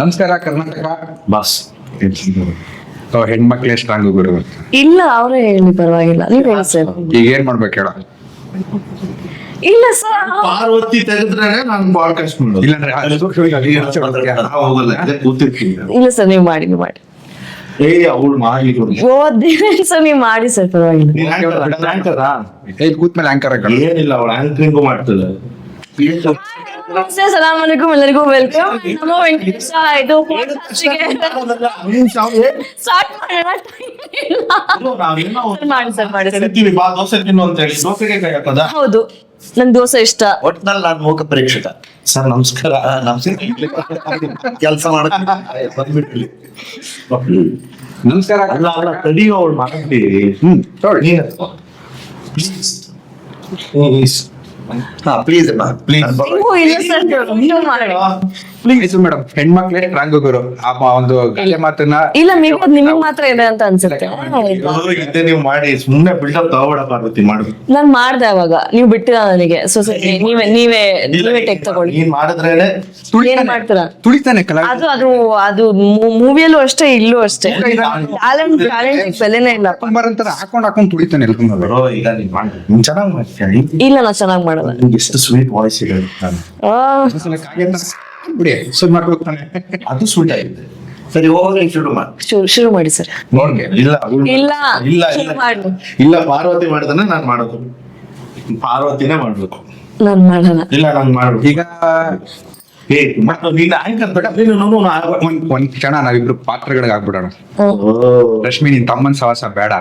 ನಮಸ್ಕಾರ ಕರ್ನಾಟಕ. ಬಾಸ್. ಹೆಣ್ಮಕ್ಳೇ ಸ್ಟ್ರಾಂಗ್ ಗುರು. ಇಲ್ಲ ಅವರೇ ಹೇಳಿ ಪರವಾಗಿಲ್ಲ. ನೀವ್ ಹೇಳಿ ಸರ್. ಈಗ ಏನ್ ಮಾಡ್ಬೇಕು ಹೇಳ. ಇಲ್ಲ ಸರ್ ಪಾರ್ವತಿ ತೆಗೆದ್ರೆ ನಾನು ಬಾಳ್ ಕಷ್ಟ ಕೂತಿರ್ತೀವಿ ಇಲ್ಲ ಸರ್ ನೀವು ಮಾಡಿ ನೀವು ಮಾಡಿ. ಏ ಅವಳು ಮಾಡಿ ಸರ್ ನೀವು ಮಾಡಿ ಸರ್ ಪರವಾಗಿಲ್ಲ. ಇಲ್ಲಿ ಕೂತ್ಮೇಲೆ ಆಂಕರ್ ಏನಿಲ್ಲ ಅವಳು ಆಂಕರಿಂಗು ಮಾಡ್ತದೆ. ಸಲಾಮ್ ಅಲೈಕುಮ್ ಎಲ್ಲರಿಗೂ ವೆಲ್ಕಮ್. ನಮ್ಮ ವೆಂಕಟೇಶ ಇದು ಸ್ಟಾರ್ಟ್ ಮಾಡೋಣ. ಮಾಡಿ ಸರ್ ಮಾಡಿ ಸರ್. ಬಾ ದೋಸೆ ತಿನ್ನು ಅಂತ ದೋಸೆಗೆ ಕೈ ಹಾಕೋದ? ಹೌದು. ನನ್ ದೋಸೆ ಇಷ್ಟ. ಒಟ್ನಲ್ಲಿ ನಾನು ಮೂಕ ಪರೀಕ್ಷಕ. ಸರ್ ನಮಸ್ಕಾರ. ನಮಸ್ಕಾರ ಕೆಲಸ ಮಾಡಕ್ ಬಂದ್ಬಿಟ್ರಿ. ನಮಸ್ಕಾರ. ಅಲ್ಲ ಅಲ್ಲ ತಡಿ ಅವಳು ಮಾಡಿ ಹ್ಮ್ ನೀನು. ಪ್ಲೀಸ್ ಹಾ ಪ್ಲೀಸ್ ಪ್ಲೀಸ್ ಮೇಡಮ್ ಹೆಣ್ಮಕ್ಳೇ ರಂಗ ಗುರು. ಆ ಒಂದು ಗಾದೆ ಮಾತನ್ನ ಇಲ್ಲ ನೀವು ನಿಮಗ್ ಮಾತ್ರ ಇದೆ ಅಂತ ಅನ್ಸುತ್ತೆ. ಇದ್ದೆ ನೀವು ಮಾಡಿ ಸುಮ್ನೆ ಬಿಲ್ಡಪ್ ತಗೋಬೇಡ ಪಾರ್ವತಿ ಮಾಡು ನಾನು ಮಾಡ್ದೆ ಅವಾಗ. ನೀವು ಬಿಟ್ಟಿಲ್ಲ ನನಗೆ. ಸೊ ನೀವೇ ನೀವೇ ನೀವೇ ಟೆಕ್ ತಗೊಳ್ಳಿ. ನೀನ್ ಮಾಡಿದ್ರೇನೆ ಏನ್ ಮಾಡ್ತೀರಾ? ತುಳಿತಾನೆ ಕಲಾ ಅದು ಅದು ಅದು ಮೂವಿಯಲ್ಲೂ ಅಷ್ಟೇ ಇಲ್ಲೂ ಅಷ್ಟೇ. ಟ್ಯಾಲೆಂಟ್ ಟ್ಯಾಲೆಂಟ್ ಬೆಲೆನೇ ಇಲ್ಲ. ಕುಮಾರ್ ಅಂತಾರ ಹಾಕೊಂಡ್ ಹಾಕೊಂಡ್ ತುಳಿತಾನೆ ಎಲ್ಕೊಂಡ್ ಬರೋ ಈಗ ನೀನ್ ಮಾಡಿ ನೀನ್ ಚೆನ್ನಾಗಿ ಮಾಡ್ತೀಯ? ಇಲ್ಲ ನಾ ಚೆನ್ನಾಗಿ ಮಾಡಲ್ಲ. ಎಷ್ಟು ಸ್ವೀಟ್ ವಾಯ್ಸ್ ಇದೆ ನಾನು ಶುರು ಮಾಡ್ಬೇಕು ತಾನೆ. ಅದು ಸೂಟ್ ಆಗಿದೆ ಸರಿ ಹೋಗಿ ಶುರು ಮಾಡಿ. ಶುರು ಶುರು ಮಾಡಿ ಸರ್. ನೋಡ್ಗೆ. ಇಲ್ಲ ಅವ್ಳು- ಇಲ್ಲ ಇಲ್ಲ ಶುರು ಇಲ್ಲ. ಮಾಡಿ. ಇಲ್ಲ ಪಾರ್ವತಿ ಮಾಡಿದ್ರೆ ನಾನು ಮಾಡೋದು. ಪಾರ್ವತಿನೇ ಮಾಡ್ಬೇಕು. ನಾನ್ ಮಾಡಲ್ಲ ಇಲ್ಲ ನಂಗೆ ಮಾಡ್ಬೇಕು. ಈಗ ಏ ಮತ್ತು ನೀನ್ ಆಂಕರ್ ಬೇಡ ನೀನು ನೋಡು ನಾ ಒಂದ್ ಒಂದ್ ಕ್ಷಣ ನಾವಿಬ್ರು ಪಾತ್ರಗಳಿಗೆ ಆಗ್ಬಿಡೋಣ. ಹ್ಮ್. ರಶ್ಮಿ ನಿನ್ ತಮ್ಮನ್ ಸಹವಾಸ ಬೇಡ.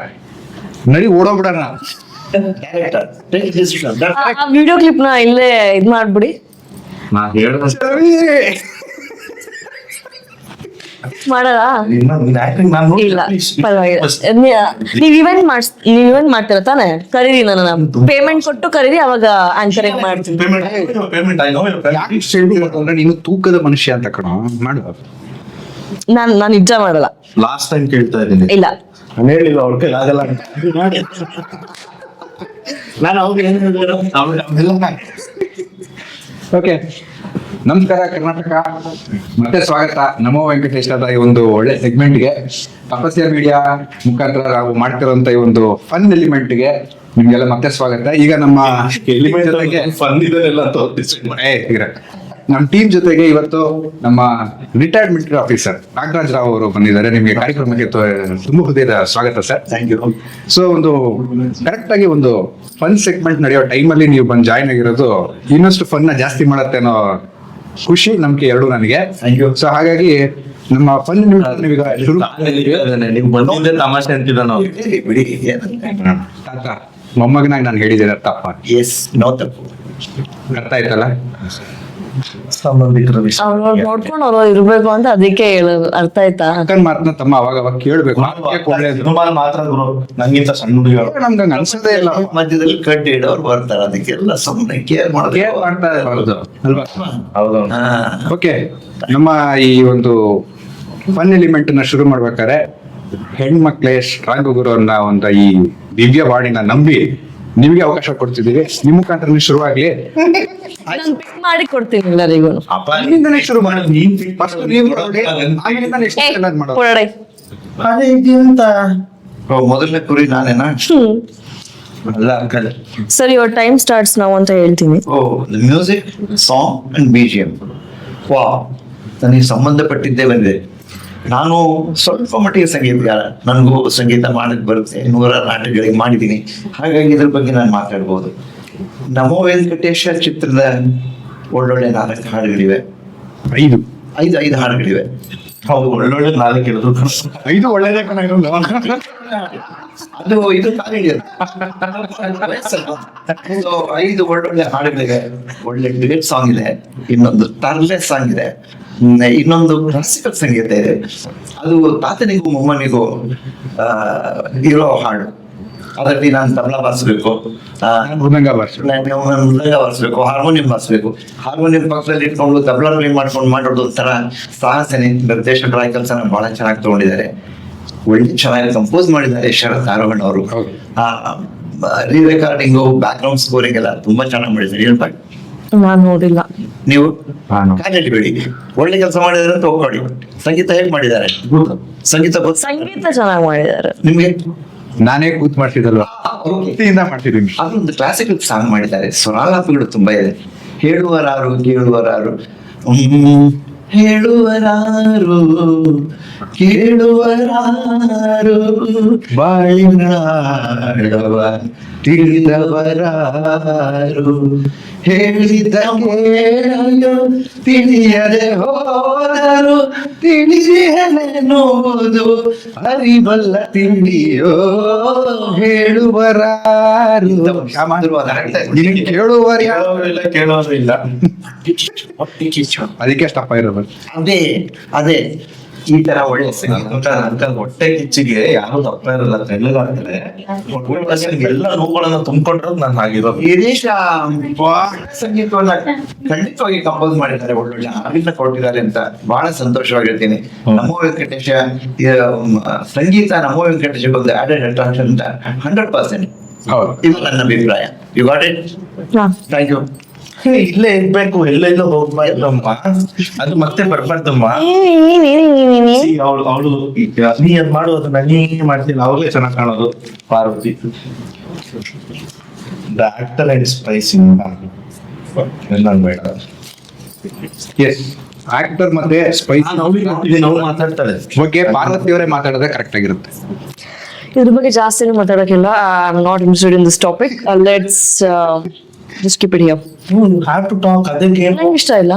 ನಡಿ ಓಡೋಗ್ಬಿಡೋಣ. ಆ ವಿಡಿಯೋ ಕ್ಲಿಪ್ನ ಇಲ್ಲೇ ಇದ್ ಮಾಡ್ಬಿಡಿ. ನಾ ಹೇಳ್ದ ಮಾಡಲ್ಲ? ನಿನ್ನ ನೀನ್ ಆಕ್ಟಿಂಗ್ ನಾನು ನೋಡಿ ಇಲ್ಲ ಪರವಾಗಿಲ್ಲ. ನೀ- ನೀವ್ ಇವೆಂಟ್ ಮಾಡ್ಸ್ ನೀವ್ ಇವೆಂಟ್ ಮಾಡ್ತೀರ ತಾನೆ? ಕರೀರಿ ನನ್ನ ಪೇಮೆಂಟ್ ಕೊಟ್ಟು ಕರೀರಿ ಅವಾಗ ಆನ್ಸರಿಂಗ್ ಮಾಡ್ತೀನಿ. ಯಾಕೆ ಅಂದ್ರೆ ನೀನು ತೂಕದ ಮನುಷ್ಯ ಅಂತ ಕಣ. ಮಾಡು. ನಾನ್ ನಾನ್ ನಿಜ ಮಾಡಲ್ಲ. ಲಾಸ್ಟ್ ಟೈಮ್ ಕೇಳ್ತಾ ಇದ್ದೀನಿ. ಇಲ್ಲ. ನಾನು ಹೇಳಿಲ್ಲ ಅವ್ರ ಕೈ ಆಗಲ್ಲ ಅಂತ. ನಾನು ಅವ್ರಿಗೆ ಏನ್ ಹೇಳಿದ್ರು? ಅವೆಲ್ಲ ಓಕೆ ನಮಸ್ಕಾರ ಕರ್ನಾಟಕ. ಮತ್ತೆ ಸ್ವಾಗತ. ನಮೋ ವೆಂಕಟೇಶ್ವರ ಈ ಒಂದು ಒಳ್ಳೆ ಸೆಗ್ಮೆಂಟ್ಗೆ ತಪಸ್ಯ ಮೀಡಿಯಾ ಮುಖಾಂತರ ನಾವು ಮಾಡ್ತಿರುವಂತ ಈ ಒಂದು ಫನ್ ಎಲಿಮೆಂಟ್ಗೆ ನಿಮ್ಗೆಲ್ಲ ಮತ್ತೆ ಸ್ವಾಗತ. ಈಗ ನಮ್ಮ ಎಲಿಮೆಂಟ್ ಫನ್ ಇದನ್ನೆಲ್ಲ. ನಮ್ಮ ಟೀಮ್ ಜೊತೆಗೆ ಇವತ್ತು ನಮ್ಮ retired military officer Nagaraj Rao ಅವರು ಬಂದಿದ್ದಾರೆ. ನಿಮಗೆ ಕಾರ್ಯಕ್ರಮಕ್ಕೆ ತುಂಬ ಹೃದಯದ ಸ್ವಾಗತ ಸರ್. ಥ್ಯಾಂಕ್ ಯು ಸೊ ಒಂದು ಕರೆಕ್ಟ್ ಆಗಿ ಒಂದು ಫನ್ ಸೆಗ್ಮೆಂಟ್ ನಡೆಯೋ ಟೈಮಲ್ಲಿ ನೀವು ಬಂದು ಜಾಯ್ನ್ ಆಗಿರೋದು ಇನ್ನಷ್ಟು ಫನ್ನ ಜಾಸ್ತಿ ಮಾಡತ್ತೆ ಅನ್ನೋ ಖುಷಿ ನಮ್ಗೆ ಎರಡು ನನಗೆ. ಸೊ ಹಾಗಾಗಿ ನಮ್ಮ ಫನ್ ನೀವೀಗ ತಮಾಷೆ ಅಂತಿದ್ದ ನಾವು. ಬಿಡಿ. ತಾತ ಮೊಮ್ಮಗನಾಗಿ ನಾನು ಹೇಳಿದ್ದೇನೆ ತಪ್ಪ. ಎಸ್ ನೋ ತಪ್ಪು. ಅರ್ಥ ಆಯ್ತಲ್ಲ? ಸಂಬಂಧಿಕರ ವಿಷಯ. ಅವ್ರವ್ರು ನೋಡ್ಕೊಂಡು ಅವ್ರವ್ರು ಇರ್ಬೇಕು ಅಂತ ಅದಕ್ಕೆ ಹೇಳೋದು ಅರ್ಥ ಆಯ್ತಾ? ಅಕ್ಕನ ಮಾತನ್ನ ತಮ್ಮ ಅವಾಗ ಅವಾಗ ಕೇಳ್ಬೇಕು. ಒಳ್ಳೇದು ಸಿನಿಮಾಲ್ ಮಾತ್ರ ಗುರು ನಂಗಿಂತ ಸಣ್ಣ ಹುಡುಗಿಗಳು ನಮ್ಗೆ ಹಂಗ ಅನ್ಸೋದೇ ಇಲ್ಲ. ಮಧ್ಯದಲ್ಲಿ ಕಡ್ಡಿ ಇಡೋರು ಬರ್ತಾರೆ. ಅದಕ್ಕೆಲ್ಲ ಸುಮ್ಮನೆ ಕೇರ್ ಕೇರ್ ಮಾಡ್ತಾ ಇರಬಾರ್ದು ಅಲ್ವಾ? ಹೌದು. ಓಕೆ ನಮ್ಮ ಈ ಒಂದು ಫನ್ ಎಲಿಮೆಂಟ್ನ ಶುರು ಮಾಡ್ಬೇಕಾದ್ರೆ ಹೆಣ್ಮಕ್ಳೇ ಸ್ಟ್ರಾಂಗ್ ಗುರು ಅವರನ್ನ ಒಂದು ಈ ದಿವ್ಯ ವಾಣಿನ ನಂಬಿ ನಿಮಗೆ ಅವಕಾಶ ಕೊಡ್ತಿದ್ದೀವಿ. ನಿಮ್ಮ ಮುಖಾಂತರ ಶುರುವಾಗ್ಲಿ. ನಾನು ಪಿಕ್ ಮಾಡಿ ಕೊಡ್ತೀನಿ ಎಲ್ಲರಿಗೂ. ಅಪ್ಪ ಅಲ್ಲಿಂದನೇ ಶುರು ಮಾಡಿ ನೀನ್ ಫಸ್ಟ್ ನೀವು ನೋಡಿ ಆಮೇಲೆ next ಎಲ್ಲಾದ್ ಮಾಡೋದು ಅದೇ ಓ, ಮೊದಲನೇ ಕುರಿ ನಾನೇನಾ? ಹ್ಮ್. ಅಲ್ಲ ಅಂಕಲ್. ಸರಿ ಯುವರ್ ಟೈಮ್ ಸ್ಟಾರ್ಟ್ಸ್ ನಾವು ಅಂತ ಹೇಳ್ತೀನಿ. ಓ music song and B G M ವಾ ನನಗೆ ಸಂಬಂಧಪಟ್ಟಿದ್ದೇ ಬಂದಿದೆ ನಾನು ಸ್ವಲ್ಪ ಮಟ್ಟಿಗೆ ಸಂಗೀತಗಾರ ನನಗೂ ಸಂಗೀತ ಮಾಡಕ್ ಬರುತ್ತೆ ನೂರಾರು ನಾಟಕಗಳಿಗೆ ಮಾಡಿದ್ದೀನಿ. ಹಾಗಾಗಿ ಇದ್ರ ಬಗ್ಗೆ ನಾನು ಮಾತಾಡ್ಬೋದು. ನಮೋ ವೆಂಕಟೇಶ ಚಿತ್ರದ ಒಳ್ಳೊಳ್ಳೆ ನಾಲ್ಕು ಹಾಡುಗಳಿವೆ. ಐದು. ಐದು ಐದು ಹಾಡುಗಳಿವೆ. ಹೌದು ಒಳ್ಳೊಳ್ಳೆ ನಾಲ್ಕು ಹೇಳಿದ್ರು ಐದು ಒಳ್ಳೇದೇ ಕಣ ಅದು ಇದು ಐದು. ಒಳ್ಳೆ ಐದು ಒಳ್ಳೊಳ್ಳೆ ಒಳ್ಳೆ ಡಿಬೇಟ್ ಸಾಂಗ್ ಇದೆ ಇನ್ನೊಂದು ಟರ್ಲೆ ಸಾಂಗ್ ಇದೆ ಇನ್ನೊಂದು ಕ್ಲಾಸಿಕಲ್ ಸಂಗೀತ ಇದೆ. ಅದು ತಾತನಿಗೂ ಮೊಮ್ಮನಿಗೂ ಇರೋ ಹಾಡು. ಅದರಲ್ಲಿ ನಾನು ತಬಲಾ ಬಾರಿಸ್ಬೇಕು. ಮೃದಂಗ ಬಾರಿಸ್ಬೇಕು ಹಾರ್ಮೋನಿಯಂ ಬಾರಿಸ್ಬೇಕು. ಹಾರ್ಮೋನಿಯಂ ಪಕ್ಕದಲ್ಲಿ ಇಟ್ಕೊಂಡು ತಬಲಾ ಪ್ಲೇ ಮಾಡ್ಕೊಂಡು ಮಾಡೋದು ಒಂಥರ ಸಾಹಸನೆ. ನಿರ್ದೇಶಕರ ಕೆಲಸ ಬಹಳ ಚೆನ್ನಾಗಿ ತಗೊಂಡಿದ್ದಾರೆ. ಒಳ್ಳೆ ಚೆನ್ನಾಗಿ ಕಂಪೋಸ್ ಮಾಡಿದ್ದಾರೆ ಶರತ್ ಆರೋಹಣ್ ಅವರು. ರೀ ರೆಕಾರ್ಡಿಂಗು ಬ್ಯಾಕ್ ಗ್ರೌಂಡ್ ಸ್ಕೋರಿಂಗ್ ಎಲ್ಲ ತುಂಬಾ ಚೆನ್ನಾಗಿ ಮಾಡಿದ್ದಾರೆ. ಹೇಳ್ಬೇಕು ನಾನು ನೋಡಿಲ್ಲ. ನೀವು. ಕಾಲಿಡಬೇಡಿ ಒಳ್ಳೆ ಕೆಲಸ ಮಾಡಿದಾರೆ ಅಂತ ಹೋಗ್ಕೊಳ್ಳಿ ಸಂಗೀತ ಹೇಗ್ ಮಾಡಿದ್ದಾರೆ? ಸಂಗೀತ ಗೊತ್ತ? ಸಂಗೀತ ಚೆನ್ನಾಗಿ ಮಾಡಿದ್ದಾರೆ. ನಿಮ್ಗೆ? ನಾನೇ ಕೂತ್ ಮಾಡ್ತಿದ್ದಲ್ವಾ? ವೃತ್ತಿಯಿಂದ ಮಾಡ್ತಿದ್ದೀನಿ. ಅದೊಂದು ಕ್ಲಾಸಿಕಲ್ ಸಾಂಗ್ ಮಾಡಿದ್ದಾರೆ. ಸ್ವರಾಲಾಪಗಳು ತುಂಬಾ ಇದೆ. ಹೇಳುವರಾರು ಕೇಳುವರಾರು. ಹ್ಮ್. ಹೇಳುವರಾರು ಕೇಳುವರಾರು ಬಾಳಿನಾಡವ ತಿಳಿದವರಾರು ಹೇಳಿದ ಕೇಳಲು ತಿಳಿಯದೆ ಹೋದರು ತಿಳಿಯಲೆನ್ನುವುದು ಅರಿಬಲ್ಲ ತಿಂಡಿಯೋ. ಹೇಳುವರಾರು. ಕೇಳುವರ ಇಲ್ಲ. ಅದಕ್ಕೆ ಸ್ಟಪ್ಪ ಇರೋದು. ಅದೇ ಅದೇ. ಈ ತರ ಒಳ್ಳೆ ಹೊಟ್ಟೆ ಕಿಚ್ಚಿಗೆ ಯಾರು ತಪ್ಪ ಇರಲ್ಲ ತೆಳ್ಳಗಾಗ್ತಾರೆ ಎಲ್ಲ ನೋವುಗಳನ್ನ ತುಂಬಿಕೊಂಡಿರೋದು ನಾನು ಆಗಿರೋದು. ಗಿರೀಶ ಸಂಗೀತವನ್ನ ಖಂಡಿತವಾಗಿ ಕಂಪೋಸ್ ಮಾಡಿದ್ದಾರೆ ಒಳ್ಳೊಳ್ಳೆ ಹಾಡಿನ ಕೊಟ್ಟಿದ್ದಾರೆ ಅಂತ ಬಹಳ ಸಂತೋಷವಾಗಿರ್ತೀನಿ. ನಮೋ ವೆಂಕಟೇಶ ಸಂಗೀತ ನಮೋ ವೆಂಕಟೇಶ ಒಂದು ಆಡೆಡ್ ಅಟ್ರಾಕ್ಷನ್ ಅಂತ ಹಂಡ್ರೆಡ್ ಪರ್ಸೆಂಟ್ ಹೌದು. ಇದು ನನ್ನ ಅಭಿಪ್ರಾಯ. You got it thank you ಇಲ್ಲೇ ಇರ್ಬೇಕು ಎಲ್ಲೆಲ್ಲೋ ಹೋಗ್ಬಾರ್ದಮ್ಮ ಅದು ಮತ್ತೆ ಬರ್ಬಾರ್ದಮ್ಮ. ಅವಳು ಅವಳು ನೀ ಅದ್ ಮಾಡೋದನ್ನ ನೀ ಮಾಡ್ತಿಲ್ಲ ಅವಾಗಲೇ ಚೆನ್ನಾಗಿ ಕಾಣೋದು Parvati. The actor and spicy ನಾನು ಬೇಡ. ಎಸ್ ಆಕ್ಟರ್ ಮತ್ತೆ ಸ್ಪೈಸ್ ಅವ್ಳು ಮಾತಾಡ್ತಾಳೆ ಬಗ್ಗೆ ಪಾರ್ವತಿ ಅವರೇ ಮಾತಾಡೋದೇ ಕರೆಕ್ಟ್ ಆಗಿರುತ್ತೆ. ಇದ್ರ ಬಗ್ಗೆ ಜಾಸ್ತಿ ಮಾತಾಡೋಕ್ಕಿಲ್ಲ. I am not interested in this topic let's just keep it here have to talk ಅದಕ್ಕೆ ಏನು ನಂಗೆ ಇಷ್ಟ ಇಲ್ಲ.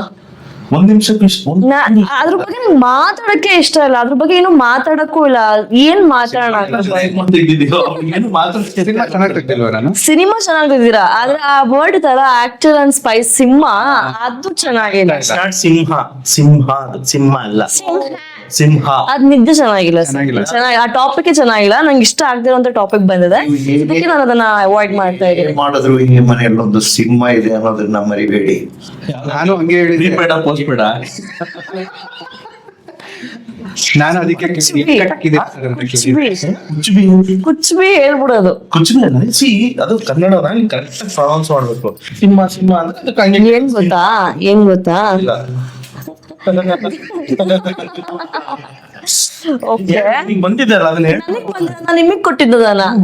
ಒಂದ್ ನಿಮಿಷಕ್ಕೆ ಇಷ್ಟು- ಒಂದ್ ನಾ ಅದ್ರ ಬಗ್ಗೆ ನಂಗೆ ಮಾತಾಡಕ್ಕೆ ಇಷ್ಟ ಇಲ್ಲ. ಅದ್ರ ಬಗ್ಗೆ ಏನು ಮಾತಾಡಕ್ಕೂ ಇಲ್ಲ. ಏನ್ ಮಾತಾಡೋಣ. ಸಿನಿಮಾ ಚೆನ್ನಾಗಿ ತೆಗ್ದಿಲ್ವಾ ನಾನು? ಸಿನಿಮಾ ಚೆನ್ನಾಗಿದ್ದೀರಾ ಆದ್ರೆ ಆ ವರ್ಡ್ ತರ ಆಕ್ಟರ್ ಅಂಡ್ ಸ್ಪೈಸ್ ಸಿಂಹ ಅದು ಚೆನ್ನಾಗಿಲ್ಲ ಸಿಂಹ. ಸಿಂಹ ಅದು ಸಿಂಹ ಅಲ್ಲ. ಸಿಂಹ. ಅದ್ ನಿದ್ದೆ ಚೆನ್ನಾಗಿಲ್ಲ. ಚೆನ್ನಾಗಿ ಆ ಟಾಪಿಕ್ ಚೆನ್ನಾಗಿಲ್ಲ. ನಂಗೆ ಇಷ್ಟ ಆಗ್ದಿರೋಂತ ಟಾಪಿಕ್ ಬಂದಿದೆ. ಅದಕ್ಕೆ ನಾನು ಅದನ್ನ ಅವಾಯ್ಡ್ ಮಾಡ್ತಾ ಇದ್ದೀನಿ. ಏನ್ ಮಾಡಿದ್ರು ಈ ಮನೆಯಲ್ಲಿ ಒಂದು ಸಿಂಹ ಇದೆ ಅನ್ನೋದನ್ನ ಮರಿಬೇಡಿ. ನಾನು ಹಂಗೆ ಹೇಳಿದ್ದೆ. ಬೇಡ ಪೋಸ್ಟ್ ಬೇಡ. ನಾನು ಅದಕ್ಕೆ ಕುಚ್ಬಿ. ಹೇಳ್ಬಿಡೋದು. ಕುಚ್ಬಿ ಸಿ ಅದು ಕನ್ನಡ ಕರೆಕ್ಟ್ ಪ್ರೊನೌನ್ಸ್ ಮಾಡ್ಬೇಕು. ಸಿಂಹ ಸಿಂಹ ಅಂದ್ರೆ ಏನ್ ಗೊತ್ತಾ? ಏನ್ ಗೊತ್ತಾ? ಇಲ್ಲ. ಓಕೆ. ನೀನ್ ಬಂದಿದ್ದಲ್ಲ ಅದನ್ನ? ಹೇಳಿ ನಾನು ನಿಮಗ್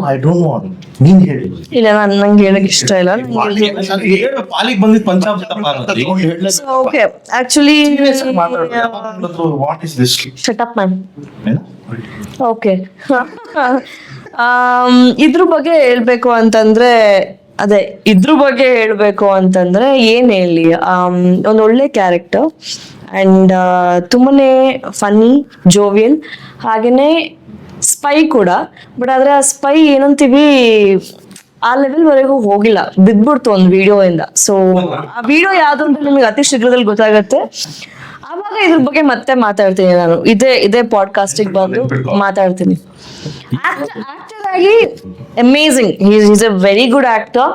ಐ ಡೋಂಟ್ ನೋ ನೀನ್ ಹೇಳಿ. ಇಲ್ಲ ನಾನು ನಂಗೆ ಹೇಳಕ್ ಇಷ್ಟ ಇಲ್ಲ. ಹೇಳು ಪಾಲಿಗೆ ಬಂದಿದ್ okay actually what is this okay ಇದ್ರ ಬಗ್ಗೆ ಹೇಳ್ಬೇಕು ಅಂತಂದ್ರೆ ಅದೇ, ಇದ್ರ ಬಗ್ಗೆ ಹೇಳ್ಬೇಕು ಅಂತಂದ್ರೆ ಏನ್ ಹೇಳಿ ಒಂದ್ ಒಳ್ಳೆ ಕ್ಯಾರೆಕ್ಟರ್ ಅಂಡ್ ತುಂಬಾನೇ ಫನ್ನಿ ಜೋವಿಯಲ್ ಹಾಗೇನೆ ಸ್ಪೈ ಕೂಡ. ಬಟ್ ಆದ್ರೆ ಆ ಸ್ಪೈ ಏನಂತೀವಿ, ಆ ಲೆವೆಲ್ ವರೆಗೂ ಹೋಗಿಲ್ಲ. ಬಿದ್ಬಿಡ್ತು ಒಂದು ವಿಡಿಯೋ ಇಂದ. ಸೊ ಆ ವಿಡಿಯೋ ಯಾವ್ದು ಅಂತ ನಿಮಗೆ ಅತಿ ಶೀಘ್ರದಲ್ಲಿ ಗೊತ್ತಾಗತ್ತೆ. ಆವಾಗ ಇದ್ರ ಬಗ್ಗೆ ಮತ್ತೆ ಮಾತಾಡ್ತೀನಿ ನಾನು. ಇದೇ ಇದೇ ಪಾಡ್ಕಾಸ್ಟಿಂಗ್ ಬಂದು ಮಾತಾಡ್ತೀನಿ. ಆಕ್ಟರ್ ಆಗಿ amazing is a very good actor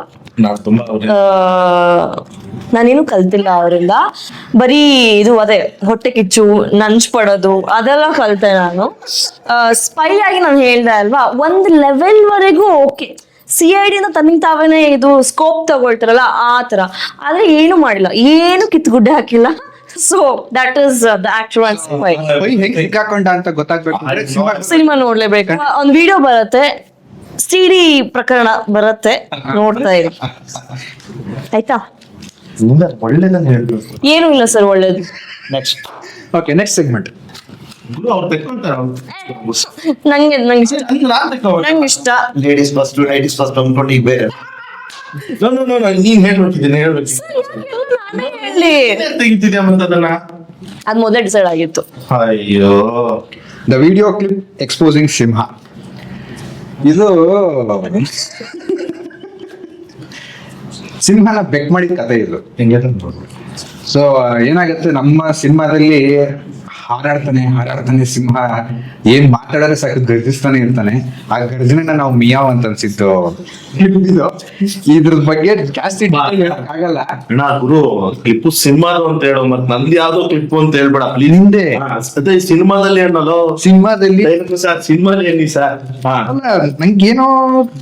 ನಾನೇನು ಕಲ್ತಿಲ್ಲ ಅವರಿಂದ. ಬರೀ ಇದು ಅದೇ ಹೊಟ್ಟೆ ಕಿಚ್ಚು ನಂಚ್ ಪಡೋದು ಅದೆಲ್ಲ ಕಲ್ತೆ ನಾನು. ಸ್ಪೈ ಆಗಿ ನಾನು ಹೇಳ್ದೆ ಅಲ್ವಾ? ಒಂದ್ ಲೆವೆಲ್ ವರೆಗೂ ಓಕೆ ಸಿ ಐ ಡಿ ತನ್ನಿಂಗ್ ತಾವೇನೆ ಇದು ಸ್ಕೋಪ್ ತಗೊಳ್ತಾರಲ್ಲ ಆ ತರ ಆದ್ರೆ ಏನು ಮಾಡಿಲ್ಲ. ಏನು ಕಿತ್ಗುಡ್ಡೆ ಹಾಕಿಲ್ಲ. So that is the actor ಹೆಂಗ್ ಸಿಕ್ಕಾಕೊಂಡ ಅಂತ ಗೊತ್ತಾಗ್ಬೇಕು. ಅಂದ್ರೆ ಸಿನಿಮಾ ಸಿನಿಮಾ ನೋಡ್ಲೇಬೇಕು. ಒಂದ್ ವಿಡಿಯೋ ಬರುತ್ತೆ. ಸಿಡಿ ಪ್ರಕರಣ ಬರುತ್ತೆ. ನೋಡ್ತಾ ಇರಿ. ಆಯ್ತಾ? ಒಳ್ಳೇದನ್ನ ಹೇಳ್ಬೇಕು. ಏನು ಇಲ್ಲ ಸರ್ ಒಳ್ಳೇದು. ನೆಕ್ಸ್ಟ್ ಓಕೆ ನೆಕ್ಸ್ಟ್ ಸೆಗ್ಮೆಂಟ್ ಗುರು ಅವ್ರು ತೆಕ್ಕೊಂತಾರ? ನಂಗೆ ನಂಗೆ ನಂಗೆ ಇಷ್ಟ. ಲೇಡೀಸ್ ಫಸ್ಟ್ ಲೇಡೀಸ್ ಫಸ್ಟ್ ಅನ್ಕೊಂಡು ಈಗ ಬೇರೆ. ನೋ ನೋ ನೋ ನೀನ್ ಹೇಳ್ಬೇಕಿದ್ದೀನಿ ಹೇಳ್ಬೇಕು ನಾನೇ ಹೇಳಿ ತೆಗಿತಿದ್ಯಾ ಅದ್ ಮೊದಲೇ ಡಿಸೈಡ್ ಆಗಿತ್ತು. ಅಯ್ಯೋ. The video clip exposing Simha ಇದು ಸಿಂಹನ ಬೆಕ್ ಮಾಡಿದ ಕತೆ ಇದು. ಹೆಂಗೆ ಸೊ ಏನಾಗುತ್ತೆ ನಮ್ಮ ಸಿನಿಮಾದಲ್ಲಿ ಹಾರಾಡ್ತಾನೆ ಹಾರಾಡ್ತಾನೆ ಸಿಂಹ. ಏನ್ ಮಾತಾಡೋದ್ರೆ ಸಾಕು ಗರ್ಜಿಸ್ತಾನೆ ಇರ್ತಾನೆ ಆ ಗರ್ಜನೆನ ನಾವು ಮಿಯಾವ್ ಅಂತ ಅನ್ಸಿತ್ತು. ಇದು ಇದ್ರ ಬಗ್ಗೆ ಜಾಸ್ತಿ ಆಗಲ್ಲ. ಅಣ್ಣ ಗುರು ಕ್ಲಿಪ್ ಸಿನಿಮಾದು ಅಂತ ಹೇಳೋ ಮತ್ ನಂದು ಯಾವ್ದೋ ಕ್ಲಿಪ್ ಅಂತ ಹೇಳ್ಬೇಡ ಹಿಂದೆ ಅದೇ ಸಿನಿಮಾದಲ್ಲಿ ಹೇಳೋದು ಸಿನಿಮಾದಲ್ಲಿ? ಸರ್ ಸಿನಿಮಾದಲ್ಲಿ ಹೇಳಿ ಸರ್. ಅಲ್ಲ ನಂಗೇನೋ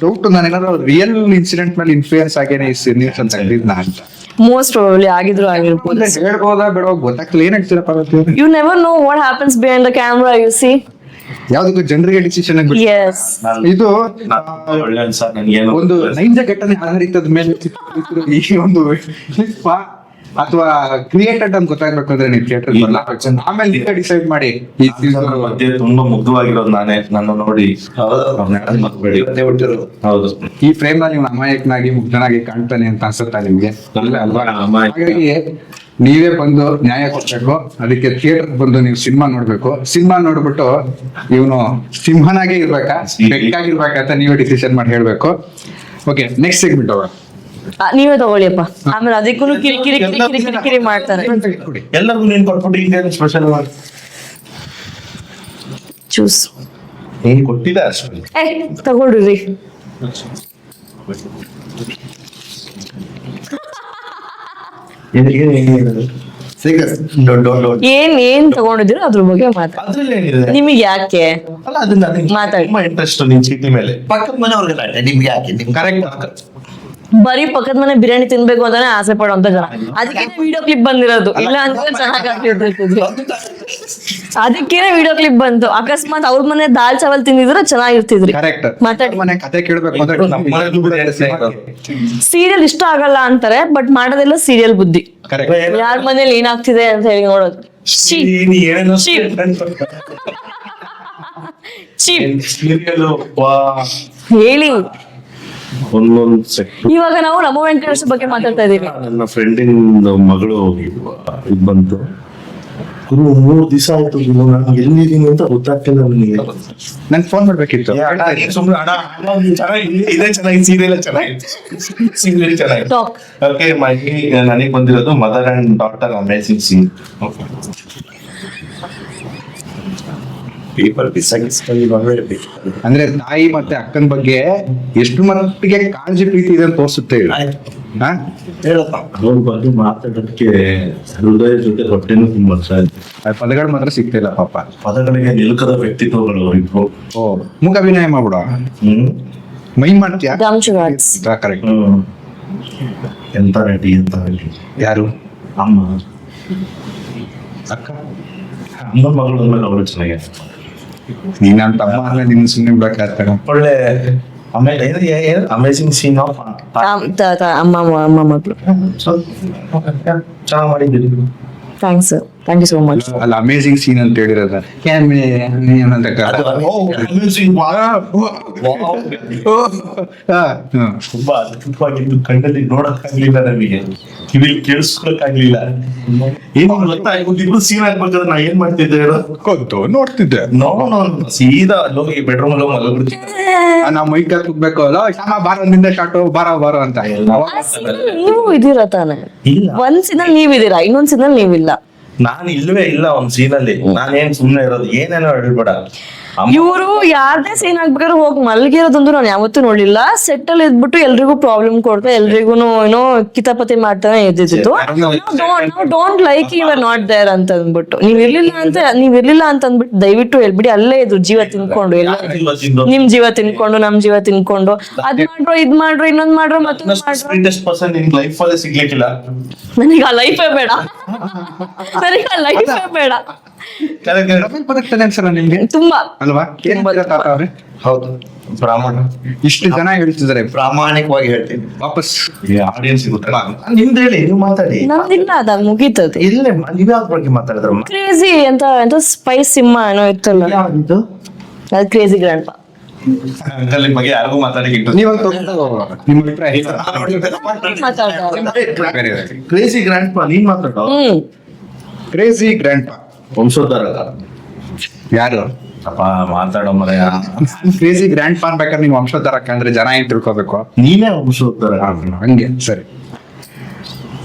ಡೌಟ್ ನಾನು ಏನಾದ್ರು ರಿಯಲ್ ಇನ್ಸಿಡೆಂಟ್ ಮೇಲೆ ಇನ್ಫ್ಲೂಯೆನ್ಸ್ ಆಗೇನೆ ಈ ನ್ಯೂಸ್ ಅಂತ ಹೇಳಿದ್ನ ಅಂತ. ಮೋಸ್ಟ್ ಪ್ರಾಬಬ್ಲಿ ಆಗಿದ್ರು ಆಗಿರ್ಬೋದು. ಹೇಳ್ಬೋದಾ ಬೇಡ ಗೊತ್ತಾಗ್ಲಿಲ್ಲ ಏನ್ ಹೇಳ್ತೀರಾ ಪಾರ್ವತಿ ಅವ್ರೆ? You never know what happens behind the camera you see ಯಾವ್ದಕ್ಕೂ ಜನರಿಗೆ ಡಿಸಿಷನ್ ಎಸ್ ಇದು ಒಳ್ಳೆ ಸರ್ ನನ್ಗೇನು ಒಂದು ನೈಜ ಘಟನೆ ಆಧಾರಿತದ ಮೇಲೆ ಈ ಒಂದು ಕ್ಲಿಪ್ ಅಥವಾ ಕ್ರಿಯೇಟೆಡ್ ಅಂತ ಗೊತ್ತಾಗ್ಬೇಕು ಅಂದ್ರೆ ನೀವು ಥಿಯೇಟರ್. ಆಮೇಲೆ ನೀವೇ ಡಿಸೈಡ್ ಮಾಡಿ ಈ ಸೀಸನ್ ಮಧ್ಯೆ ತುಂಬಾ ಮುಗ್ಧವಾಗಿರೋದು ನಾನೇ. ನನ್ನ ನೋಡಿ. ಹೌದು. ಈ ಫ್ರೇಮ್ನಲ್ಲಿ ನೀವು ಅಮಾಯಕನಾಗಿ ಮುಗ್ಧನಾಗಿ ಕಾಣ್ತಾನೆ ಅಂತ ಅನ್ಸುತ್ತಾ ನಿಮ್ಗೆ? ಅಲ್ವಾ ಅಮಾಯಕ. ಹಾಗಾಗಿ ನೀವೇ ಬಂದು ನ್ಯಾಯ ಕೊಡ್ಬೇಕು. ಅದಕ್ಕೆ ಥಿಯೇಟರ್ ಬಂದು ನೀವು ಸಿನಿಮಾ ನೋಡ್ಬೇಕು. ಸಿನಿಮಾ ನೋಡ್ಬಿಟ್ಟು ಇವನು ಸಿಂಹನಾಗೆ ಇರ್ಬೇಕಾ? ಬೆಕ್ಕಾಗಿರ್ಬೇಕಂತ ಅಂತ ನೀವೇ ಡಿಸಿಷನ್ ಮಾಡಿ ಹೇಳ್ಬೇಕು. ಓಕೆ ನೆಕ್ಸ್ಟ್ ಸೆಗ್ಮೆಂಟ್ ನೀವೇ ತಗೊಳ್ಳಿಯಪ್ಪ. ಆಮೇಲೆ ಅದಕ್ಕೂ ಕಿರಿ ಕಿರಿ ಕಿರಿ ಕಿರಿ ಕಿರಿ ಕಿರಿ ಮಾಡ್ತಾರೆ. ಎಲ್ಲರಿಗೂ ನೀನ್ ಕೊಟ್ಬಿಟ್ಟು ಈಗ ಸ್ಪೆಷಲ್ ಚೂಸ್ ನೀನ್ ಕೊಟ್ಟಿಲ್ಲ ಅಷ್ಟೇ. ಏ ತಗೊಳ್ರಿ ಏನ್ ಏನ್ ತಗೊಂಡಿದ್ರು. ಏನ್ ಏನ್ ತಗೊಂಡಿದ್ದೀರೋ ಅದ್ರ ಬಗ್ಗೆ ಮಾತಾಡಿ. ಅದ್ರಲ್ಲಿ ಏನಿದೆ? ನಿಮಗೆ ಯಾಕೆ? ಅಲ್ಲ ಅದನ್ನ ಮಾತಾಡಿ. ತುಂಬಾ ಇಂಟ್ರೆಸ್ಟ್ ನಿಮ್ ಚೀಟಿ ಮೇಲೆ. ಪಕ್ಕದ ಮನೆಯವ್ರಿಗೆ ಗಲಾಟೆ ನಿಮ್ಗೆ ಯಾಕೆ? ನಿಮ್ ಕರೆಕ್ಟ್ ಬರೀ ಪಕ್ಕದ ಮನೆ ಬಿರಿಯಾನಿ ತಿನ್ಬೇಕು ಅಂತಾನೆ ಆಸೆ ಪಡುವಂತ ಜನ. ಅದಕ್ಕೆ ವಿಡಿಯೋ ಕ್ಲಿಪ್ ಬಂದಿರೋದು. ಇಲ್ಲ ಅಂದ್ರೆ ಚೆನ್ನಾಗಿ ಅದಕ್ಕೇನೆ ವಿಡಿಯೋ ಕ್ಲಿಪ್ ಬಂತು. ಅಕಸ್ಮಾತ್ ಅವ್ರ ಮನೆ ದಾಲ್ ಚಾವಲ್ ತಿಂದಿದ್ರೆ ಚೆನ್ನಾಗಿರ್ತಿದ್ರಿ. ಸೀರಿಯಲ್ ಇಷ್ಟ ಆಗಲ್ಲ ಅಂತಾರೆ ಬಟ್ ಮಾಡೋದೆಲ್ಲ ಸೀರಿಯಲ್ ಬುದ್ಧಿ. ಕರೆಕ್ಟ್ ಯಾರ ಮನೇಲಿ ಏನಾಗ್ತಿದೆ ಅಂತ ಹೇಳಿ ನೋಡೋದು. ಹೇಳಿ. ಒಂದೊಂದ್ ಸೆಕ್ಟರ್ ಇವಾಗ ನಾವು ನಮ್ಮ ವೆಂಕಟೇಶ್ ಬಗ್ಗೆ ಮಾತಾಡ್ತಾ ಇದೀವಿ ನನ್ನ ಫ್ರೆಂಡಿನ ಮಗಳು ಇದ್ ಬಂತು. ಗುರು ಮೂರ್ ದಿವಸ ಆಯ್ತು ಗುರು ನಾನು ಎಲ್ಲಿದ್ದೀನಿ ಅಂತ ಗೊತ್ತಾಗ್ತಿಲ್ಲ ನನಗೆ. ನನ್ ಫೋನ್ ಮಾಡ್ಬೇಕಿತ್ತು. ಸುಮ್ಮನೆ ಅಣ್ಣ ಇದೇ ಚೆನ್ನಾಗಿ ಸೀರಿಯಲ್ ಚೆನ್ನಾಗಿ ಸೀರಿಯಲ್ ಚೆನ್ನಾಗಿ ಟಾಕ್ ಓಕೆ ಮೈ ನನಗೆ ಬಂದಿರೋದು mother and doctor amazing scene paper ಅಂದ್ರೆ ತಾಯಿ ಮತ್ತೆ ಅಕ್ಕನ ಬಗ್ಗೆ ಎಷ್ಟು ಮಟ್ಟಿಗೆ ಕಾಳಜಿ ಪ್ರೀತಿ ಇದೆ ಅಂತ ತೋರಿಸುತ್ತೆ ಇದು. ಹಾ? ಹೇಳಪ್ಪ. ಅವ್ರ ಬಗ್ಗೆ ಮಾತಾಡೋದಕ್ಕೆ ಹೃದಯ ಜೊತೆ ಹೊಟ್ಟೆನೂ ತುಂಬಾ ಪದಗಳು ಮಾತ್ರ ಸಿಗ್ತಿಲ್ಲ ಪಾಪ. ಪದಗಳಿಗೆ ನಿಲುಕದ ವ್ಯಕ್ತಿತ್ವಗಳು ಇದ್ರು ಓ ಮುಖ ಅಭಿನಯ ಮಾಡ್ಬಿಡ. ಹ್ಮ್? ಮೈ ಮಾಡ್ತೀಯಾ? ಕರೆಕ್ಟ್. ಎಂತ ನಟಿ ಎಂತ ಯಾರು? ಅಮ್ಮ. ಅಕ್ಕ? ಅಮ್ಮನ ಮಗಳು ಅಂದ್ಮೇಲೆ ಅವರು ಚೆನ್ನಾಗಿ ನೀನ್ ನನ್ನ ತಮ್ಮ ಆದ್ಮೇಲೆ ನಿನ್ನ ಸುಮ್ಮನೆ ಬಿಡಕ್ಕಾಗ್ತಾಗ ಒಳ್ಳೆ ಆಮೇಲೆ ಅಮೇಸಿಂಗ್ ಸೀನ್ ಆಫ್ ಅಮ್ಮ ಅಮ್ಮ ಮಗಳು ಚೆನ್ನಾಗಿ ಮಾಡಿದ್ದೀರಿ thanks thank you so much ಅಲ್ಲ ಅಮೇಸಿಂಗ್ ಸೀನ್ ಅಂತ ಹೇಳಿರೋದ. ತುಂಬಾ ಅದ್ಭುತವಾಗಿದ್ದು ಕಣ್ಣಲ್ಲಿ ನೋಡಕ್ಕಾಗ್ಲಿಲ್ಲ ನಮಗೆ. ಕಿವಿಲಿ ಕೇಳಿಸ್ಕೊಳಕ್ಕಾಗ್ಲಿಲ್ಲ. ಏನು ಗೊತ್ತಾ? ಇಬ್ರು ಸೀನ್ ಆಗ್ಬೇಕಾದ್ರೆ ನಾ ಏನ್ ಮಾಡ್ತಿದ್ದೆ ಗೊತ್ತು ನೋಡ್ತಿದ್ದೆ. ನೋ ನೋ ಸೀದಾ ಅಲ್ಲಿ ಹೋಗಿ ಬೆಡ್ರೂಮ್ ಅಲ್ಲಿ ಹೋಗಿ ಮಲಗ್ಬಿಡ್ತೀನಿ ಆ, ನಾವು ಮೈ ಕೂಗ್ಬೇಕು ಅಲ್ಲ ಶ್ಯಾಮ ಬಾರ ಒಂದಿಂದ ಶಾಟು ಬಾರ ಬಾರ ಅಂತ. ನೀವು ಇದೀರ ತಾನೆ? ಒಂದ್ ಸಿನಲ್ ನೀವಿದ್ದೀರಾ? ಇನ್ನೊಂದ್ ಸಿನಲ್ ನೀವಿಲ್ಲ. ನಾನು ಇಲ್ವೇ ಇಲ್ಲ ಒಂದ್ ಸೀನಲ್ಲಿ ನಾನೇನ್ ಸುಮ್ನೆ ಇರೋದು? ಏನೇನೋ ಹೇಳ್ಬೇಡ. ಇವರು ಯಾರದೇ ಸೀನ್ ಆಗ್ಬೇಕಾದ್ರೆ ಹೋಗಿ ಮಲ್ಗಿರೋದಂತೂ ನಾನು ಯಾವತ್ತೂ ನೋಡ್ಲಿಲ್ಲ. ಸೆಟ್ ಅಲ್ಲಿ ಇದ್ಬಿಟ್ಟು ಎಲ್ರಿಗೂ ಪ್ರಾಬ್ಲಮ್ ಕೊಡ್ತಾ ಎಲ್ರಿಗೂ ಏನೋ ಕಿತಾಪತಿ ಮಾಡ್ತಾನೆ ಇದ್ದಿದ್ದು. Don't like you are not there ಅಂತ ಅಂದ್ಬಿಟ್ಟು ನೀವ್ ಇರ್ಲಿಲ್ಲ ಅಂತ ನೀವ್ ಇರ್ಲಿಲ್ಲ ಅಂತ ಅಂದ್ಬಿಟ್ಟು ದಯವಿಟ್ಟು ಹೇಳ್ಬಿಡಿ ಅಲ್ಲೇ ಇದ್ರು ಜೀವ ತಿನ್ಕೊಂಡು ಎಲ್ಲ ನಿಮ್ ಜೀವ ತಿನ್ಕೊಂಡು ನಮ್ ಜೀವ ತಿನ್ಕೊಂಡು. ಅದ್ ಮಾಡ್ರೋ ಇದ್ ಮಾಡ್ರೋ ಇನ್ನೊಂದ್ ಮಾಡ್ರೋ ಮತ್ತೊಂದ್ ಸಿಗ್ಲಿಕ್ಕಿಲ್ಲ. ನನಗೆ ಆ ಲೈಫೇ ಬೇಡ. ನನಗೆ ಆ ಲೈಫೇ ಬೇಡ. ರಫೇಲ್ ಪದಕ್ ತಾನೆ ಅನ್ಸಲ್ಲ ನಿಮ್ಗೆ? ತುಂಬಾ. ಅಲ್ವಾ? ಏನ್ ತುಂಬಾ, ಹೇಳ್ತೀರಾ ತಾತ ಅವ್ರೆ? ಹೌದು. ಬ್ರಾಹ್ಮಣ. ಇಷ್ಟು ಜನ ಹೇಳ್ತಿದ್ದಾರೆ. ಪ್ರಾಮಾಣಿಕವಾಗಿ ಹೇಳ್ತೀನಿ. ವಾಪಸ್. ಆಡಿಯನ್ಸ್ ಗೊತ್ತಾ ನಿಮ್ದು ಹೇಳಿ ನೀವು ಮಾತಾಡಿ. ನಮ್ದಿಲ್ಲ ಅದ ಮುಗೀತದೆ ಇಲ್ಲೇ ನೀವ್ ಯಾವಾಗ ಬಗ್ಗೆ ಮಾತಾಡಿದ್ರಮ್ಮ ಕ್ರೇಜಿ ಅಂತ ಎಂತ ಸ್ಪೈಸ್ ಸಿಂಹ ಏನೋ ಇತ್ತಲ್ಲ. ಯಾವ್ದು ಅದು ಕ್ರೇಜಿ ಗ್ರ್ಯಾಂಡ್ ಅಂಕಲ್ ಬಗ್ಗೆ ಯಾರಿಗೂ ಮಾತಾಡಿ ನೀವು ನಿಮ್ಮ ಅಭಿಪ್ರಾಯ. ಬೇರೆ ಕ್ರೇಜಿ ಗ್ರ್ಯಾಂಡ್ ಪಾ ನೀನ್ ಮಾತಾಡೋ ಹ್ಮ್. ಕ್ರೇಜಿ ಗ್ರ್ಯಾಂಡ್ ವಂಶೋದ್ಧಾರ ಯಾರು? ಅಪ್ಪ ಮಾತಾಡೋ ಮರೆಯ. ಕ್ರೇಜಿ ಗ್ರ್ಯಾಂಡ್ ಪಾನ್ ಬೇಕಾದ್ರೆ ನೀವು ವಂಶೋದ್ಧಾರಕ್ಕೆ ಅಂದ್ರೆ ಜನ ಏನ್ ತಿಳ್ಕೊಬೇಕು? ನೀನೇ ವಂಶೋದ್ಧಾರ ಹಂಗೆ ಸರಿ.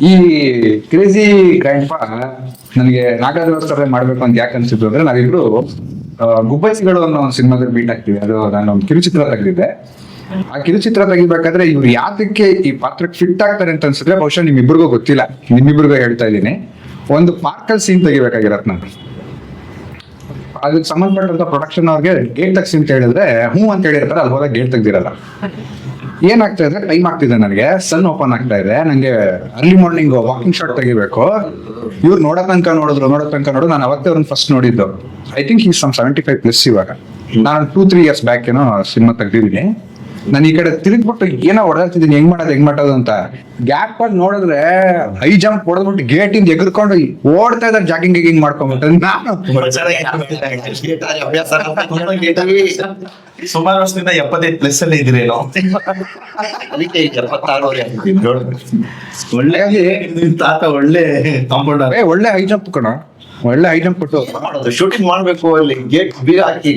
ಈ ಕ್ರೇಜಿ ಗ್ರ್ಯಾಂಡ್ ನನಗೆ ನಾಗಾರ್ಜುನ ಮಾಡ್ಬೇಕು ಅಂತ ಯಾಕೆ ಅನ್ಸಿದ್ರು ಅಂದ್ರೆ ನಾವಿಬ್ರು ಗುಬ್ಬಸಿಗಳು ಗುಬ್ಬಚ್ಚಿಗಳು ಅನ್ನೋ ಒಂದು ಸಿನಿಮಾದಲ್ಲಿ ಮೀಟ್ ಆಗ್ತೀವಿ. ಅದು ನಾನು ಒಂದು ಕಿರುಚಿತ್ರ ತೆಗೆದಿದ್ದೆ. ಆ ಕಿರುಚಿತ್ರ ತೆಗಿಬೇಕಾದ್ರೆ ಇವ್ರು ಯಾತಕ್ಕೆ ಈ ಪಾತ್ರಕ್ಕೆ ಫಿಟ್ ಆಗ್ತಾರೆ ಅಂತ ಅನ್ಸಿದ್ರೆ ಬಹುಶಃ ನಿಮ್ಮಿಬ್ರಿಗೂ ಗೊತ್ತಿಲ್ಲ. ನಿಮ್ಮಿಬ್ರಿಗೂ ಹೇಳ್ತಾ ಇದ್ದೀನಿ. ಒಂದು ಪಾರ್ಕಲ್ ಸೀನ್ ತೆಗಿಬೇಕಾಗಿರತ್ ನಾನು. ಅದಕ್ಕೆ ಸಂಬಂಧಪಟ್ಟಂತ ಪ್ರೊಡಕ್ಷನ್ ಅವ್ರಿಗೆ ಗೇಟ್ ತೆಗ್ಸಿ ಅಂತ ಹೇಳಿದ್ರೆ, ಹ್ಞೂ ಅಂತ ಹೇಳಿರ್ತಾರೆ, ಅಲ್ಲಿ ಹೋದಾಗ ಗೇಟ್ ತೆಗ್ದಿರಲ್ಲ. ಏನಾಗ್ತಾ ಇದೆ ಟೈಮ್ ಆಗ್ತಿದೆ ನನಗೆ. ಸನ್ ಓಪನ್ ಆಗ್ತಾ ಇದೆ. ನನಗೆ ಅರ್ಲಿ ಮಾರ್ನಿಂಗ್ ವಾಕಿಂಗ್ ಶಾಟ್ ತೆಗಿಬೇಕು. ಇವ್ರು ನೋಡೋ ತನಕ ನೋಡಿದ್ರು, ನೋಡೋ ತನಕ ನೋಡು ನಾನು ಅವತ್ತೇ ಅವ್ರನ್ನ ಫಸ್ಟ್ ನೋಡಿದ್ದು. ಐ ಥಿಂಕ್ ಈ ಸಮ್ ಸೆವೆಂಟಿ ಫೈವ್ ಪ್ಲಸ್ ಇವಾಗ. ನಾನು ಟೂ ತ್ರೀ ಇಯರ್ಸ್ ಬ್ಯಾಕ್ ಏನೋ ಸಿನಿಮಾ ತೆಗ್ದಿದ್ದೀನಿ. ನಾನು ಈ ಕಡೆ ತಿರುಗ್ಬಿಟ್ಟು ಏನೋ ಹೊಡೆದಿದ್ದೀನಿ ಹೆಂಗ್ ಮಾಡೋದು ಹೆಂಗ್ ಮಾಡೋದು ಅಂತ. ಗ್ಯಾಪ್ ಅಲ್ಲಿ ನೋಡಿದ್ರೆ ಹೈ ಜಂಪ್ ಹೊಡೆದ್ಬಿಟ್ಟು ಗೇಟ್ ಇಂದ ಎಗರ್ಕೊಂಡು ಓಡ್ತಾ ಇದ್ದಾರೆ ಜಾಗಿಂಗ್ ಗಿಗಿಂಗ್ ಮಾಡ್ಕೊಂಡ್ಬಿಟ್ಟು. ನಾನು ಸುಮಾರು ವರ್ಷದಿಂದ ಎಪ್ಪತ್ತೈದು ಪ್ಲಸ್ ಅಲ್ಲಿ ಇದ್ರೇನೋ ಒಳ್ಳೆ ತಾತ ಒಳ್ಳೆ ಕಾಂಪೌಂಡರ್ ಒಳ್ಳೆ ಹೈ ಜಂಪ್ ಕಣ. ಒಳ್ಳೆ ಐಟಮ್ ಕೊಟ್ಟು ಮಾಡೋದು? ಶೂಟಿಂಗ್ ಮಾಡ್ಬೇಕು ಅಲ್ಲಿ ಗೇಟ್ ಬೀಗ ಹಾಕಿ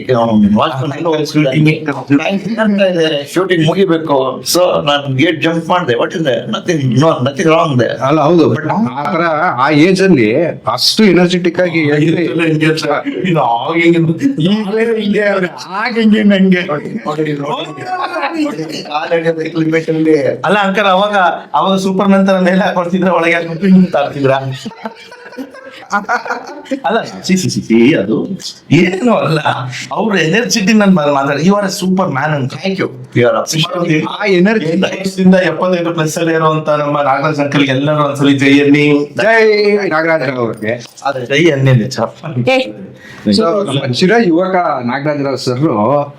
ಶೂಟಿಂಗ್ ಮುಗಿಬೇಕು. ಸೊ ನಾನು ಗೇಟ್ ಜಂಪ್ ಮಾಡಿದೆ. ವಾಟ್ ಇದೆ ನಥಿಂಗ್ ನೋ ನಥಿಂಗ್ ರಾಂಗ್ ದೆ ಅಲ್ಲ ಹೌದು. ಬಟ್ ಆತರ ತರ ಆ ಏಜ್ ಅಲ್ಲಿ ಅಷ್ಟು ಎನರ್ಜೆಟಿಕ್ ಆಗಿ ಇದು ಹಿಂಗೆ ನಂಗೆ. ಅಲ್ಲ. ಅಂಕರ್ ಅವಾಗ ಅವಾಗ ಸೂಪರ್ ನಂತರ ಮೇಲೆ ಹಾಕೊಳ್ತಿದ್ರೆ ಒಳಗೆ ಹಾಕೊಂಡು ಹಿಂಗ್ ತಾರ್ತಿದ್ರ? ಅಲ್ಲ ಸಿ ಸಿ ಸಿ ಸಿ ಅದು ಏನು ಅಲ್ಲ. ಅವ್ರ ಎನರ್ಜಿಟಿ ನನ್ ಮಾತಾಡ. ಯು ಆರ್ ಸೂಪರ್ ಮ್ಯಾನ್ ಅಂತ ಥ್ಯಾಂಕ್ ಯು ಯು ಆರ್ ಆ ಎನರ್ಜಿ ವರ್ಷದಿಂದ ಎಪ್ಪತ್ತೈದು ಪ್ಲಸ್ ಅಲ್ಲಿ ಇರುವಂತ ನಮ್ಮ ನಾಗರಾಜ್ ಅಂಕಲ್ ಎಲ್ಲರೂ ಒಂದ್ಸಲಿ ಜೈ ಅನ್ನಿ ಜೈ ನಾಗರಾಜ್ ಅವ್ರಿಗೆ. ಆದ್ರೆ ಜೈ ಎನ್ನಿ ಏ So, ನಮ್ಮ ಚಿರ ಯುವಕ ನಾಗರಾಜರಾವ್ ಸರ್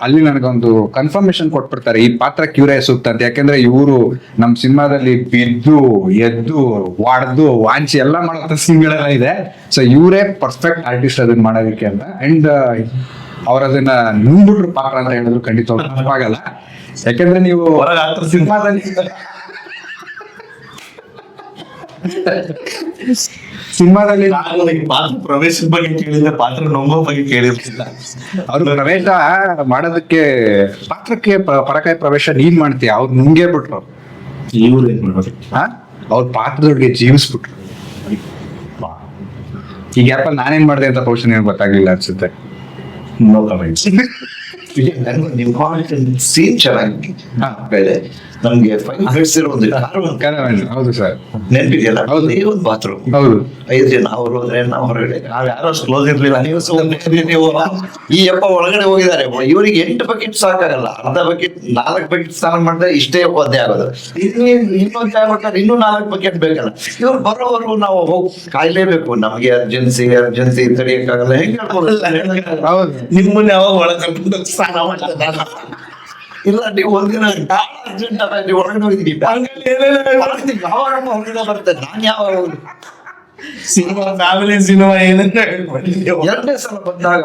ಅಲ್ಲಿ ನನಗೊಂದು ಕನ್ಫರ್ಮೇಶನ್ ಕೊಟ್ಬಿಡ್ತಾರೆ. ಈ ಪಾತ್ರ ಕ್ಯೂರಿಯಸ್ ಸೂಕ್ತ ಅಂತ. ಯಾಕೆಂದ್ರೆ ಇವರು ನಮ್ ಸಿನಿಮಾದಲ್ಲಿ ಬಿದ್ದು ಎದ್ದು ವಾಡ್ದು ವಾಂಚಿ ಎಲ್ಲ ಮಾಡೋ ಸೀನ್ಗಳೆಲ್ಲ ಇದೆ. ಸೊ ಇವರೇ ಪರ್ಫೆಕ್ಟ್ ಆರ್ಟಿಸ್ಟ್ ಅದನ್ನ ಮಾಡೋದಕ್ಕೆ ಅಂತ. ಅಂಡ್ ಅವ್ರ ಅದನ್ನ ನುಂಗ್ಬಿಟ್ರು ಪಾತ್ರ ಅಂತ ಹೇಳಿದ್ರು ಖಂಡಿತ ಆಗಲ್ಲ ಯಾಕೆಂದ್ರೆ ನೀವು ಸಿನಿಮಾದಲ್ಲಿ. ಸಿನಿಮಾದಲ್ಲಿ ಪಾತ್ರ ಪ್ರವೇಶದ ಬಗ್ಗೆ ಕೇಳಿದ್ರೆ ಪಾತ್ರ ನೊಂಗೋ ಬಗ್ಗೆ ಕೇಳಿರ್ತಿಲ್ಲ ಅವ್ರು ಪ್ರವೇಶ ಮಾಡೋದಕ್ಕೆ ಪಾತ್ರಕ್ಕೆ ಪರಕಾಯಿ ಪ್ರವೇಶ ನೀನ್ ಮಾಡ್ತೀಯ? ಅವ್ರು ನುಂಗೇ ಬಿಟ್ರು ಇವ್ರು ಏನ್ ಮಾಡೋದು? ಅವ್ರ ಪಾತ್ರದೊಳಗೆ ಜೀವಿಸ್ಬಿಟ್ರು. ಈಗ ಗ್ಯಾಪಲ್ಲಿ ನಾನೇನ್ ಮಾಡಿದೆ ಅಂತ ಪೋಷಣೆ ನಿಮ್ಗೆ ಗೊತ್ತಾಗ್ಲಿಲ್ಲ ಅನ್ಸುತ್ತೆ? ನೋ ಕಮೆಂಟ್ಸ್ ಸೀನ್ ಚೆನ್ನಾಗಿ ಬೆಳೆ. ನಮ್ಗೆ ಇರೋ ಒಂದು ಹೌದು ಸರ್. ನೆನಪಿದೆಯಲ್ಲ ಹೌದು. ಒಂದು ಬಾತ್ರೂಮ್ ಹೌದು. ಐದು ಜನ ಅವರು ಹೋದ್ರೆ ನಾವು ಹೊರಗಡೆ. ನಾವು ಯಾರು ಕ್ಲೋಸ್ ಇರ್ಲಿಲ್ಲ. ನೀವು ನೀವು ಈ ಅಪ್ಪ ಒಳಗಡೆ ಹೋಗಿದ್ದಾರೆ. ಇವರಿಗೆ ಎಂಟು ಬಕೆಟ್ ಸಾಕಾಗಲ್ಲ. ಅರ್ಧ ಬಕೆಟ್ ನಾಲ್ಕು ಬಕೆಟ್ ಸ್ನಾನ ಮಾಡಿದ್ರೆ ಇಷ್ಟೇ ಒದ್ದೆ ಆಗೋದು. ಇನ್ನು ಇನ್ನೊಂದು ಆಗ್ಬೇಕಾದ್ರೆ ಬೇಕಾದ್ರೆ ಇನ್ನೂ ನಾಲ್ಕು ಬಕೆಟ್ ಬೇಕಲ್ಲ. ಇವ್ರು ಬರೋವರೆಗೂ ನಾವು ಹೋಗಿ ಕಾಯ್ಲೇಬೇಕು. ನಮಗೆ ಅರ್ಜೆನ್ಸಿ ಅರ್ಜೆನ್ಸಿ ತಡೆಯಕ್ಕಾಗಲ್ಲ. ಹೆಂಗ್ ನಿಮ್ಮನ್ನ ಯಾವಾಗ ಒಳಗೆ ಇಲ್ಲ ನೀವು ಒಂದಿನ ಅರ್ಜೆಂಟ್ ಅದ ನೀವು ಹೊರಗಡೆ ಯಾವಾಗಮ್ಮ ಹೊರಗಡೆ ಬರ್ತೇನೆ ನಾನು ಹೋಗ್ಲಿ? ಸಿನಿಮಾ ಫ್ಯಾಮಿಲಿ ಸಿನಿಮಾ ಏನಂತ ಹೇಳ್ಬಿಡಿ ಎರಡನೇ ಸಲ ಬಂದಾಗ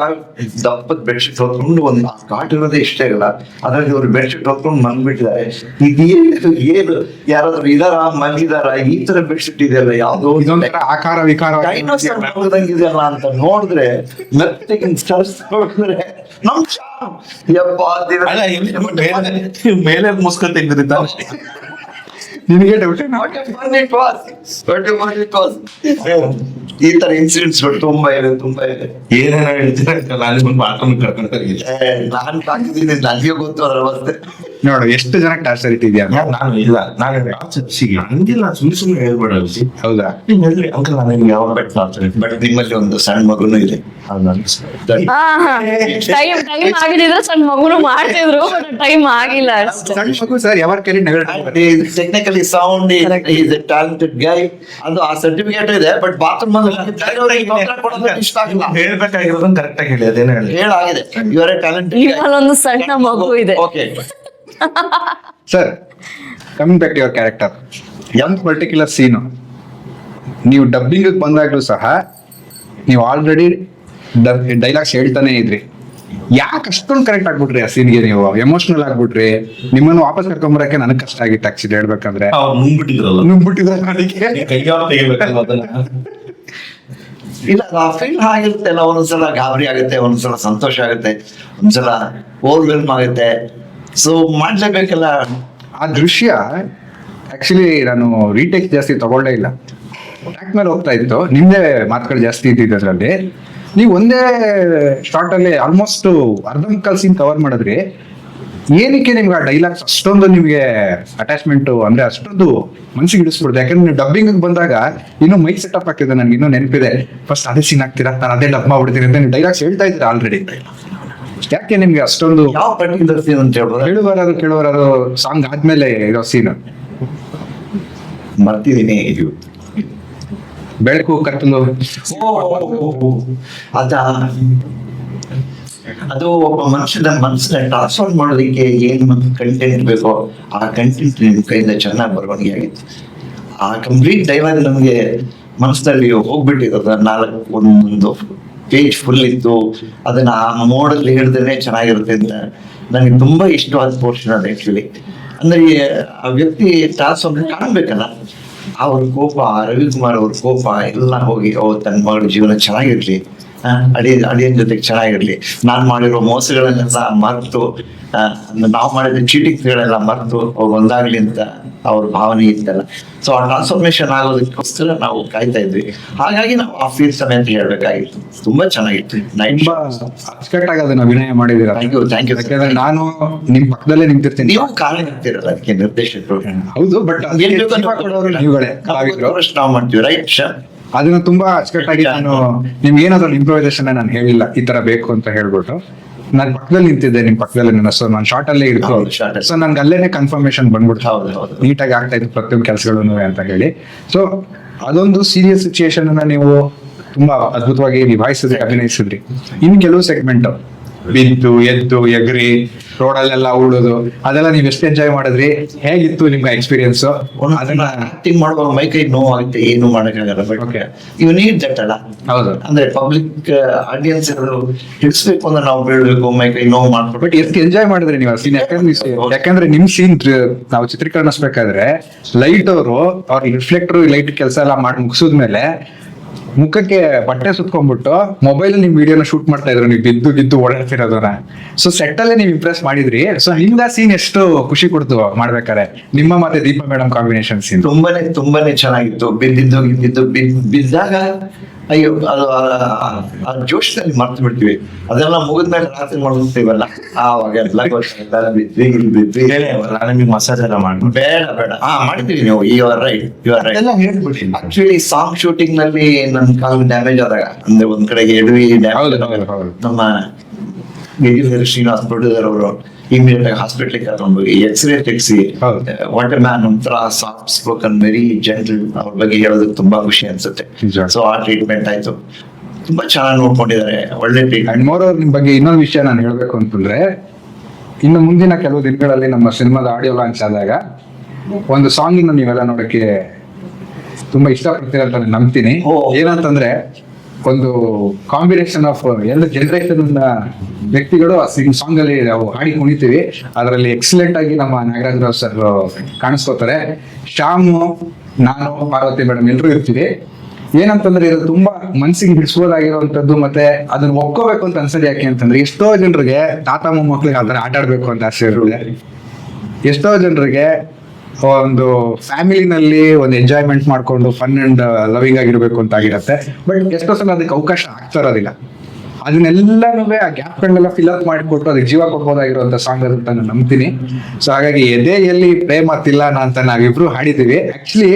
ದಪ್ಪದ ಬೆಡ್ಶೀಟ್ ಹೊತ್ಕೊಂಡು ಒಂದು ಕಾಟ್ ಇರೋದೇ ಇಷ್ಟೇ ಇಲ್ಲ. ಅದ್ರಲ್ಲಿ ಇವ್ರು ಬೆಡ್ಶೀಟ್ ಹೊತ್ಕೊಂಡು ಮನ್ಬಿಟ್ಟಿದ್ದಾರೆ. ಇದೇನು ಏನು ಯಾರಾದ್ರೂ ಇದಾರ? ಮಲಗಿದಾರ ಈ ತರ ಬೆಡ್ಶೀಟ್ ಇದೆಯಲ್ಲ ಯಾವ್ದೋ ಆಕಾರ ವಿಕಾರ ಡೈನೋಸರ್ ಮಲಗದಂಗಿದೆಯಲ್ಲ ಅಂತ ನೋಡಿದ್ರೆ ಮೆತ್ತಿಗೆ ನೋಡಿದ್ರೆ ನಮ್ ಮೇಲೆ ಮೇಲೆ ಮುಸ್ಕ ತೆಗ್ದ್ರಿ ತಾನೆ ನಿನಗೆ ಡೌಟ್. ಈ ತರ ಇನ್ಸಿಡೆಂಟ್ಸ್ ತುಂಬಾ ಇದೆ ತುಂಬಾ ಇದೆ. ಏನೇನೋ ಹೇಳ್ತೀರ? ನಾನು ಒಂದು ಬಾತ್ರೂಮ್ ಕರ್ಕೊಂಡು ಹೋಗಿಲ್ಲ ಏ, ನಾನ್ ತಾಕಿದ್ದೀನಿ ನನಗೆ ಗೊತ್ತು ಅದ್ರ ಅವಸ್ಥೆ ನೋಡು ಎಷ್ಟು ಜನ ಟಾರ್ಚರ್ ಇಟ್ಟಿದ್ಯಾ ನಾನು ಇಲ್ಲ. ನಾನು ಸಿಗಿ ಹಂಗಿಲ್ಲ ಸುಮ್ಮನೆ ಸುಮ್ಮನೆ ಹೇಳ್ಬೇಡ ವಿಸಿ ಹೌದಾ? ನೀನ್ ಹೇಳ್ರಿ ಅಂಕಲ್ ನಾನು ನಿಮ್ಗೆ ಯಾವಾಗ ಬೆಟ್ ಟಾರ್ಚರ್ ಬಟ್ ನಿಮ್ಮಲ್ಲಿ ಒಂದು ಸಣ್ಣ ಮಗುನು ಇದೆ. ಟೈಮ್ ಟೈಮ್ ಆಗಿದ್ರೆ ಸಣ್ಣ ಮಗುನು ಮಾಡ್ತಿದ್ರು ಟೈಮ್ ಆಗಿಲ್ಲ ಅಷ್ಟೇ. ಸಣ್ಣ ಮಗು ಸರ್ ಯಾವಾಗ ಕರಿ ನಗರ is sound is a talented guy. ಅದು ಆ ಸರ್ಟಿಫಿಕೇಟ್ ಇದೆ ಬಟ್ ಬಾತ್ರೂಮ್ ಇಷ್ಟ ಆಗಿಲ್ಲ. ಹೇಳ್ಬೇಕಾಗಿರೋದನ್ನ ಕರೆಕ್ಟ್ ಆಗಿ ಹೇಳಿ ಅದೇನು ಹೇಳಿ. ಹೇಳಾಗಿದೆ. ಯು ಆರ್ ಎ ಟ್ಯಾಲೆಂಟೆಡ್ ಒಂದು ಸಣ್ಣ ಮಗು ಇದೆ. Okay sir coming back your character ಒಂದು ಪರ್ಟಿಕ್ಯುಲರ್ ಸೀನು ನೀವು ಡಬ್ಬಿಂಗ್ ಬಂದಾಗ್ಲೂ ಸಹ ನೀವು ಆಲ್ರೆಡಿ ಡೈಲಾಗ್ಸ್ ಹೇಳ್ತಾನೆ ಇದ್ರಿ. ಯಾಕೆ ಅಷ್ಟೊಂದು ಕರೆಕ್ಟ್ ಆಗ್ಬಿಟ್ರಿ ಆ ಸೀನ್ಗೆ ನೀವು? ಎಮೋಷನಲ್ ಆಗ್ಬಿಟ್ರಿ. ನಿಮ್ಮನ್ನು ವಾಪಸ್ ಕರ್ಕೊಂಬರಕ್ಕೆ ನನಗೆ ಕಷ್ಟ ಆಗಿತ್ತು ಆಕ್ಚುಲಿ ಹೇಳ್ಬೇಕಂದ್ರೆ. ನುಗ್ಬಿಟ್ಟಿದ್ರೆ ನನಗೆ. ಅದನ್ನ? ಇಲ್ಲ ಆ ಫೀಲ್ ಆಗಿರುತ್ತೆ ಅಲ್ಲ ಒಂದೊಂದ್ಸಲ ಗಾಬರಿ ಆಗುತ್ತೆ ಒಂದೊಂದ್ಸಲ ಸಂತೋಷ ಆಗುತ್ತೆ ಒಂದ್ಸಲ ಓವರ್ವೆಲ್ಮ್ ಆಗುತ್ತೆ. ಸೊ ಮಾಡ್ಲೇಬೇಕಲ್ಲ? ಆ ದೃಶ್ಯ ಆಕ್ಚುಲಿ ನಾನು ರೀಟೇಕ್ ಜಾಸ್ತಿ ತಗೊಳ್ಳೇ ಇಲ್ಲ. ಟ್ರ್ಯಾಕ್ ಮೇಲೆ ಹೋಗ್ತಾ ಇತ್ತು. ನಿಮ್ದೇ ಮಾತುಗಳು ಜಾಸ್ತಿ ಇದ್ದಿದ್ದು ಅದರಲ್ಲಿ. ನೀವು ಒಂದೇ ಶಾರ್ಟ್ ಅಲ್ಲಿ ಆಲ್ಮೋಸ್ಟ್ ಅರ್ಧ ಮುಕ್ಕಾಲ್ ಸೀನ್ ಕವರ್ ಮಾಡಿದ್ರಿ ಏನಕ್ಕೆ ನಿಮ್ಗೆ ಆ ಡೈಲಾಗ್ಸ್ ಅಷ್ಟೊಂದು ನಿಮಗೆ ಅಟ್ಯಾಚ್ಮೆಂಟ್ ಅಂದ್ರೆ ಅಷ್ಟೊಂದು ಮನ್ಸಿಗೆ ಹಿಡಿಸ್ಬಿಡ್ದು ಯಾಕಂದ್ರೆ ನೀವು ಡಬ್ಬಿಂಗ್ ಬಂದಾಗ ಇನ್ನೂ ಮೈಕ್ ಸೆಟಪ್ ಹಾಕಿದೆ ನನಗೆ ಇನ್ನೂ ನೆನಪಿದೆ. ಫಸ್ಟ್ ಅದೇ ಸೀನ್ ಹಾಕ್ತೀರಾ? ನಾನು ಅದೇ ಡಬ್ ಮಾಡ್ಬಿಡ್ತೀನಿ ಅಂತ ನೀವು ಡೈಲಾಗ್ಸ್ ಹೇಳ್ತಾ ಇದ್ದೀರಾ ಆಲ್ರೆಡಿ ಯಾಕೆ ನಿಮ್ಗೆ ಅಷ್ಟೊಂದು ಹೇಳುವರಾದ್ರು ಕೇಳುವರಾದ್ರು ಸಾಂಗ್ ಆದ್ಮೇಲೆ ಇರೋ ಸೀನ್ ಮರ್ತಿದ್ದೀನಿ ಬೆಳಕು ಕತ್ತಲು. ಅದ, ಅದು ಒಬ್ಬ ಮನುಷ್ಯನ ಮನಸ್ಸನ್ನ ಟ್ರಾನ್ಸ್ಫರ್ ಮಾಡೋದಕ್ಕೆ ಏನ್ ಕಂಟೆಂಟ್ ಬೇಕೋ ಆ ಕಂಟೆಂಟ್ ನಿಮ್ಮ ಕೈಯಿಂದ ಚೆನ್ನಾಗಿ ಬರವಣಿಗೆ ಆಗಿತ್ತು. ಆ ಕಂಪ್ಲೀಟ್ ಡೈಲಾಗ್ ನಮಗೆ ಮನಸ್ಸಿನಲ್ಲಿ ಹೋಗ್ಬಿಟ್ಟಿರೋದು, ನಾಲ್ಕು, ಒಂದು ಪೇಜ್ ಫುಲ್ ಇತ್ತು ಅದನ್ನ ಆ ಮೋಡಲ್ಲಿ ಹಿಡಿದ್ರೆ ಚೆನ್ನಾಗಿರುತ್ತೆ ಅಂತ ನನಗೆ ತುಂಬಾ ಇಷ್ಟವಾದ ಪೋರ್ಷನ್ ಅದು ಆಕ್ಚುಲಿ ಅಂದ್ರೆ, ಆ ವ್ಯಕ್ತಿ ಟ್ರಾನ್ಸ್ಫರ್ ಕಾಣ್ಬೇಕಲ್ಲ. ಅವ್ರ ಕೋಪ ರವಿಕುಮಾರ್ ಅವ್ರ ಕೋಪ ಎಲ್ಲ ಹೋಗಿ ಓ ತನ್ನ ಮಗಳ ಜೀವನ ಚೆನ್ನಾಗಿರ್ಲಿ. ಅಡಿಯ ಅಡಿ ಅಡಿಯನ್ ಜೊತೆಗೆ ಚೆನ್ನಾಗಿರ್ಲಿ. ನಾನು ಮಾಡಿರೋ ಮೋಸಗಳನ್ನೆಲ್ಲ ಮರೆತು ಆ, ನಾವು ಮಾಡಿದ ಚೀಟಿಂಗ್ಸ್ಗಳೆಲ್ಲ ಮರೆತು ಅವ್ರು ಒಂದಾಗ್ಲಿ ಅಂತ ಅವ್ರ ಭಾವನೆ ಇತ್ತಲ್ಲ. ಸೊ ಆ ಟ್ರಾನ್ಸ್ಫಾರ್ಮೇಶನ್ ಆಗೋದಕ್ಕೋಸ್ಕರ ನಾವು ಕಾಯ್ತಾ ಇದ್ವಿ. ಹಾಗಾಗಿ ನಾವು ಆ ಫೀಲ್ಸ್ ಅಂತ ಹೇಳ್ಬೇಕಾಗಿತ್ತು. ತುಂಬಾ ಚೆನ್ನಾಗಿತ್ತು. ತುಂಬಾ ಅಚ್ಚುಕಟ್ಟಾಗಿ ಅದನ್ನ ಅಭಿನಯ ಮಾಡಿದೀರ ಥ್ಯಾಂಕ್ ಯು ಯಾಕಂದ್ರೆ ನಾನು ನಿಮ್ ಪಕ್ಕದಲ್ಲೇ ನಿಂತಿರ್ತೀನಿ. ನೀವು ಕಾರಣ ಇರ್ತೀರಲ್ಲ ಅದಕ್ಕೆ ನಿರ್ದೇಶಕರು ಹೌದು ಬಟ್ ನೀವುಗಳೇ ನಾವು ಮಾಡ್ತೀವಿ ರೈಟ್ ಶಾ ಅದನ್ನ ತುಂಬಾ ಅಚ್ಚುಕಟ್ಟಾಗಿ ನಾನು ನಿಮ್ಗೆ ಏನಾದ್ರು ಇಂಪ್ರೂವೈಸೇಷನ್ ನಾನು ಹೇಳಿಲ್ಲ ಈ ತರ ಬೇಕು ಅಂತ ಹೇಳ್ಬಿಟ್ಟು. ನಾನು ಪಕ್ಕದಲ್ಲಿ ನಿಂತಿದ್ದೆ ನಿಮ್ ಪಕ್ಕದಲ್ಲಿ ನನ್ನ ಸರ್. ನಾನು ಶಾರ್ಟ್ ಅಲ್ಲೇ ಅಲ್ಲಿ. ಸೊ ನನ್ಗೆ ಅಲ್ಲೇನೆ ಕನ್ಫರ್ಮೇಶನ್ ಬಂದ್ಬಿಡ್ತು. ಹೌದು, ಹೌದು. ನೀಟಾಗಿ ಆಗ್ತಾ ಇತ್ತು ಪ್ರತಿಯೊಂದು ಕೆಲಸಗಳು ಅಂತ ಹೇಳಿ. ಸೊ ಅದೊಂದು ಸೀರಿಯಸ್ ಸಿಚುಯೇಷನ್ ಅನ್ನ ನೀವು ತುಂಬಾ ಅದ್ಭುತವಾಗಿ ನಿಭಾಯಿಸಿದ್ರಿ ಅಭಿನಯಿಸಿದ್ರಿ. ಇನ್ ಕೆಲವು ಸೆಗ್ಮೆಂಟ್ ಬಿದ್ದು ಎದ್ದು ಎಗ್ರಿ ರೋಡಲ್ಲೆಲ್ಲ ಉಳೋದು ಅದೆಲ್ಲ ನೀವ್ ಎಷ್ಟು ಎಂಜಾಯ್ ಮಾಡಿದ್ರಿ? ಹೇಗಿತ್ತು ನಿಮ್ಗೆ ಎಕ್ಸ್ಪೀರಿಯನ್ಸ್ ಅದನ್ನ ಆಕ್ಟಿಂಗ್ ಮಾಡುವಾಗ ಮೈ ಕೈ ನೋವು ಆಗುತ್ತೆ ಏನು ಮಾಡಕ್ಕಾಗಲ್ಲ but okay you need that ಅಲ್ಲ. ಹೌದು. ಅಂದ್ರೆ ಪಬ್ಲಿಕ್ ಆಡಿಯನ್ಸ್ ಹಿಡಿಸ್ಬೇಕು ಅಂದ್ರೆ ನಾವು ಬೀಳ್ಬೇಕು ಮೈ ಕೈ ನೋವು ಮಾಡ್ಬಿಟ್ಟು ಬಟ್ ಎಷ್ಟು ಎಂಜಾಯ್ ಮಾಡಿದ್ರಿ ನೀವು ಸೀನ್ ಯಾಕಂದ್ರೆ ಯಾಕಂದ್ರೆ ನಿಮ್ ಸೀನ್ ನಾವು ಚಿತ್ರೀಕರಣಿಸ್ಬೇಕಾದ್ರೆ ಲೈಟ್ ಅವರು ಅವ್ರ ರಿಫ್ಲೆಕ್ಟರ್ ಲೈಟ್ ಕೆಲಸ ಎಲ್ಲ ಮಾಡಿ ಮುಗಿಸಿದ್ಮೇಲೆ ಮುಖಕ್ಕೆ ಬಟ್ಟೆ ಸುತ್ಕೊಂಡ್ಬಿಟ್ಟು ಮೊಬೈಲ್ ನಿಮ್ ವಿಡಿಯೋನ ಶೂಟ್ ಮಾಡ್ತಾ ಇದ್ರು, ನೀವು ಬಿದ್ದು ಬಿದ್ದು ಓಡಾಡ್ತಿರೋದನ್ನ. ಸೊ ಸೆಟ್ ಅಲ್ಲೇ ನೀವು ಇಂಪ್ರೆಸ್ ಮಾಡಿದ್ರಿ. ಸೊ ಹಿಂಗ ಸೀನ್ ಎಷ್ಟು ಖುಷಿ ಕೊಡ್ತು ಮಾಡ್ಬೇಕಾರೆ ನಿಮ್ಮ ಮತ್ತೆ ದೀಪಾ ಮೇಡಮ್ ಕಾಂಬಿನೇಷನ್ ಸೀನ್ ತುಂಬಾನೇ ತುಂಬಾನೇ ಚೆನ್ನಾಗಿತ್ತು. ಬಿದ್ದಿದ್ದು ಗಿದ್ದಿದ್ದು ಬಿದ್- ಬಿದ್ದಾಗ ಅಯ್ಯೋ ಅದು ಆ- ಜೋಶ್ನಲ್ಲಿ ಮರ್ತು ಬಿಡ್ತೀವಿ. ಅದೆಲ್ಲ ಮುಗಿದ್ಮೇಲೆ ರಾತ್ರಿ ಮಾಡ್ಬಿಡ್ತೀವಲ್ಲ ಆವಾಗ ಎಲ್ಲ ಗೊತ್ತಾಯ್ತಾ ಬಿದ್ವಿ ನಿಮಗೆ ಮಸಾಜ್ ಎಲ್ಲ ಮಾಡಿ. ಬೇಡ ಬೇಡ. ಹಾ ಮಾಡ್ತೀವಿ ನೀವು. You are right you are right ಎಲ್ಲ ಹೇಳ್ಬಿಡಿ. ಆಕ್ಚುಲಿ ಸಾಂಗ್ ಶೂಟಿಂಗ್ನಲ್ಲಿ ನನ್ನ ಕಾಲು ಡ್ಯಾಮೇಜ್ ಆದಾಗ ಅಂದ್ರೆ ಒಂದ್ ಕಡೆಗೆ ಎಡವಿ ಡ್ಯಾಮೇಜ್. ನಮ್ಮ ಶ್ರೀನಿವಾಸ್ ಪ್ರೊಡ್ಯೂಸರ್ ಅವರು ಇಮಿಡಿಯೇಟ್ ಆಗಿ ಹಾಸ್ಪಿಟ್ಲಿಗೆ ಕರ್ಕೊಂಡು ಹೋಗಿ ಎಕ್ಸ್ರೇ ತೆಗೆಸಿ ವಾಟ್ ವಾಟರ್ ಮ್ಯಾನ್ ಒಂಥರ ಸಾಫ್ಟ್ ಸ್ಪೋಕನ್ ವೆರಿ ಜೆಂಟಲ್ ಅವ್ರ ಬಗ್ಗೆ ಹೇಳೋದಕ್ಕೆ ತುಂಬಾ ಖುಷಿ ಅನ್ಸುತ್ತೆ. ಸೊ ಆ ಟ್ರೀಟ್ಮೆಂಟ್ ಆಯ್ತು. ತುಂಬಾ ಚೆನ್ನಾಗಿ ನೋಡ್ಕೊಂಡಿದ್ದಾರೆ. ಒಳ್ಳೆ ಟ್ರೀಟ್ಮೆಂಟ್ ಮೋರ್ ಅವ್ರ ನಿಮ್ ಬಗ್ಗೆ ಇನ್ನೊಂದು ವಿಷಯ ನಾನು ಹೇಳ್ಬೇಕು ಅಂತಂದ್ರೆ ಇನ್ನು ಮುಂದಿನ ಕೆಲವು ದಿನಗಳಲ್ಲಿ ನಮ್ಮ ಸಿನಿಮಾದ ಆಡಿಯೋ ಲಾಂಚ್ ಆದಾಗ ಒಂದು ಸಾಂಗ್ ಇನ್ನು ನೀವೆಲ್ಲ ನೋಡಕ್ಕೆ ತುಂಬಾ ಇಷ್ಟಪಡ್ತೀರ ಅಂತ ನಾನು ನಂಬ್ತೀನಿ. ಏನಂತಂದ್ರೆ ಒಂದು ಕಾಂಬಿನೇಷನ್ ಆಫ್ ಎರಡು ಜನರೇಷನ್ ವ್ಯಕ್ತಿಗಳು ಆ ಸಾಂಗ್ ಅಲ್ಲಿ ನಾವು ಹಾಡಿ ಕುಣಿತೀವಿ. ಅದರಲ್ಲಿ ಎಕ್ಸಲೆಂಟ್ ಆಗಿ ನಮ್ಮ ನಾಗರಾಜ್ ರಾವ್ ಸರ್ ಕಾಣಿಸ್ಕೋತಾರೆ. ಶ್ಯಾಮು, ನಾನು, ಪಾರ್ವತಿ ಮೇಡಮ್ ಎಲ್ಲರೂ ಇರ್ತೀವಿ. ಏನಂತಂದ್ರೆ ಇದು ತುಂಬಾ ಮನ್ಸಿಗೆ ಬಿಡಿಸ್ಬೋದಾಗಿರುವಂತದ್ದು ಮತ್ತೆ ಅದನ್ನ ಒಪ್ಕೋಬೇಕು ಅಂತ ಅನ್ಸೋದು ಯಾಕೆ ಅಂತಂದ್ರೆ ಎಷ್ಟೋ ಜನರಿಗೆ ತಾತ ಮೊಮ್ಮಕ್ಳಿಗೆ ಆತರ ಆಟ ಆಡ್ಬೇಕು ಅಂತ ಆಸೆ ಇರುತ್ತೆ. ಎಷ್ಟೋ ಜನರಿಗೆ ಒಂದು ಫ್ಯಾಮಿಲಿನಲ್ಲಿ ಒಂದು ಎಂಜಾಯ್ಮೆಂಟ್ ಮಾಡ್ಕೊಂಡು ಫನ್ ಅಂಡ್ ಲವಿಂಗ್ ಆಗಿರ್ಬೇಕು ಅಂತ ಆಗಿರತ್ತೆ. ಬಟ್ ಎಷ್ಟೋ ಸಲ ಅದಕ್ಕೆ ಅವಕಾಶ ಆಗ್ತಾ ಇರೋದಿಲ್ಲ. ಅದನ್ನೆಲ್ಲನೂ ಆ ಗ್ಯಾಪ್ಗಳನ್ನೆಲ್ಲ ಫಿಲ್ ಅಪ್ ಮಾಡಿಕೊಟ್ಟು ಅದಕ್ಕೆ ಜೀವ ಕೊಡ್ಬೋದಾಗಿರುವಂತ ಸಾಂಗ್ ಅಂತ ನಾನು ನಂಬ್ತೀನಿ. ಸೊ ಹಾಗಾಗಿ ಎದೆಯಲ್ಲಿ ಪ್ರೇಮ, ತಿಲ್ಲ ಅಂತ ನಾವಿಬ್ರು ಹಾಡಿದೀವಿ ಆಕ್ಚುಲಿ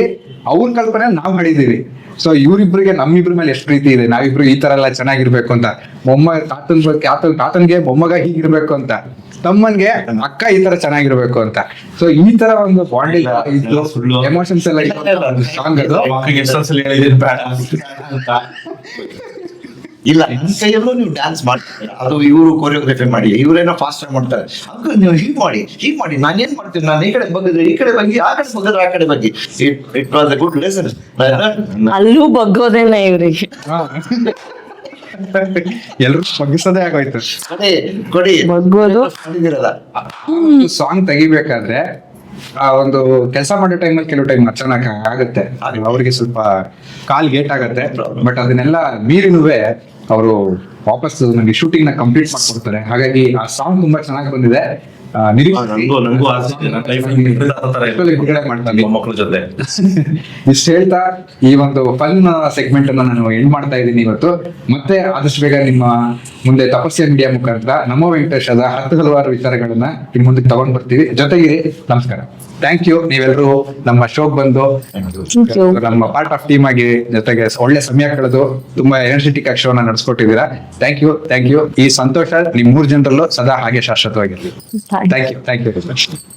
ಅವ್ರ ಕಲ್ಪನೆ ನಾವು ಹಾಡಿದೀವಿ ಸೊ ಇವರಿಬ್ರಿಗೆ ನಮ್ಮಿಬ್ರ ಮೇಲೆ ಎಷ್ಟು ಪ್ರೀತಿ ಇದೆ? ನಾವಿಬ್ರು ಈ ತರ ಎಲ್ಲ ಚೆನ್ನಾಗಿರ್ಬೇಕು ಅಂತ. ಮೊಮ್ಮ ತಾತನ್ ತಾತನ್, ತಾತನ್ಗೆ ಮೊಮ್ಮಗ ಹೀಗಿರ್ಬೇಕು ಅಂತ. ತಮ್ಮನ್ಗೆ ಅಕ್ಕ ಈ ತರ ಚೆನ್ನಾಗಿರ್ಬೇಕು ಅಂತ. ಸೊ ಈ ತರ ಒಂದು ಬಾಂಡಿಂಗ್. ಎಮೋಷನ್ಸ್ ಎಲ್ಲ ಸಾಂಗ್ ಅದು ಇಲ್ಲ ನನ್ನ ಕೈಯಲ್ಲೂ ನೀವು ಡ್ಯಾನ್ಸ್ ಮಾಡ್ತೀರಾ? ಅದು ಇವರು ಕೋರಿಯೋಗ್ರಫಿ ಮಾಡಿ ಇವರೇನೋ ಫಾಸ್ಟ್ ಆಗಿ ಮಾಡ್ತಾರೆ. ಅಂಕಲ್ ನೀವು ಹೀಗೆ ಮಾಡಿ ಹೀಗೆ ಮಾಡಿ. ನಾನು ಏನ್ ಮಾಡ್ತೀನಿ? ನಾನು ಈ ಕಡೆ ಬಗ್ಗಿದ್ರೆ ಈ ಕಡೆ ಬಗ್ಗೆ ಆ ಕಡೆ ಬಗ್ಗಿದ್ರೆ ಆ ಕಡೆ ಬಗ್ಗೆ. It it was a good lesson ಅಲ್ಲೂ ಬಗ್ಗೋದೇನೆ ಇವ್ರಿಗೆ? ಎಲ್ರು ಮಗಿಸೋದೇ ಆಗೋಯ್ತು. ಅದೇ ಕೊಡಿ. ಸಾಂಗ್ ತೆಗಿಬೇಕಾದ್ರೆ ಆ ಒಂದು ಕೆಲಸ ಮಾಡೋ ಟೈಮಲ್ಲಿ ಕೆಲವು ಟೈಮ್ ಅಚಾನಕ್ ಆಗುತ್ತೆ. ಅವ್ರಿಗೆ ಸ್ವಲ್ಪ ಕಾಲ್ ಗೇಟ್ ಆಗತ್ತೆ ಬಟ್ ಅದನ್ನೆಲ್ಲ ಮೀರಿನುವೆ ಅವರು ವಾಪಸ್ ನಮಗೆ ಶೂಟಿಂಗ್ನ ಕಂಪ್ಲೀಟ್ ಮಾಡ್ಕೊಡ್ತಾರೆ. ಹಾಗಾಗಿ ಆ ಸಾಂಗ್ ತುಂಬಾ ಚೆನ್ನಾಗಿ ಬಂದಿದೆ. ಮಕ್ಕಳ ಜೊತೆ. ಇಷ್ಟ ಹೇಳ್ತಾ ಈ ಒಂದು ಫನ್ ಸೆಗ್ಮೆಂಟ್ ಅನ್ನ ನಾನು ಎಂಡ್ ಮಾಡ್ತಾ ಇದ್ದೀನಿ ಇವತ್ತು. ಮತ್ತೆ ಆದಷ್ಟು ಬೇಗ ನಿಮ್ಮ ಮುಂದೆ ತಪಸ್ಯ ಮೀಡಿಯಾ ಮುಖಾಂತರ ನಮೋ ವೆಂಕಟೇಶದ ಹತ್ತು ಹಲವಾರು ವಿಚಾರಗಳನ್ನ ಇನ್ ಮುಂದಕ್ಕೆ ತಗೊಂಡ್ ಬರ್ತೀವಿ. ಜೊತೆಗೆ ನಮಸ್ಕಾರ. ಥ್ಯಾಂಕ್ ಯು ನೀವೆಲ್ಲರೂ ನಮ್ಮ ಶೋಕ್ ಬಂದು Thank ನಮ್ಮ ಪಾರ್ಟ್ ಆಫ್ ಟೀಮ್ ಆಗಿ ಜೊತೆಗೆ ಒಳ್ಳೆ ಸಮಯ ಕಳೆದು ತುಂಬಾ ಎನರ್ಜೆಟಿಕ್ ಆಗಿ ಶೋನ ನಡೆಸ್ಕೊಟ್ಟಿದ್ದೀರಾ. ಥ್ಯಾಂಕ್ ಯು ಥ್ಯಾಂಕ್ ಯು ಈ ಸಂತೋಷ ನಿಮ್ ಮೂರ್ ಜನರಲ್ಲೂ ಸದಾ ಹಾಗೆ ಶಾಶ್ವತವಾಗಿರ್ಲಿ. Thank you. Thank you thank you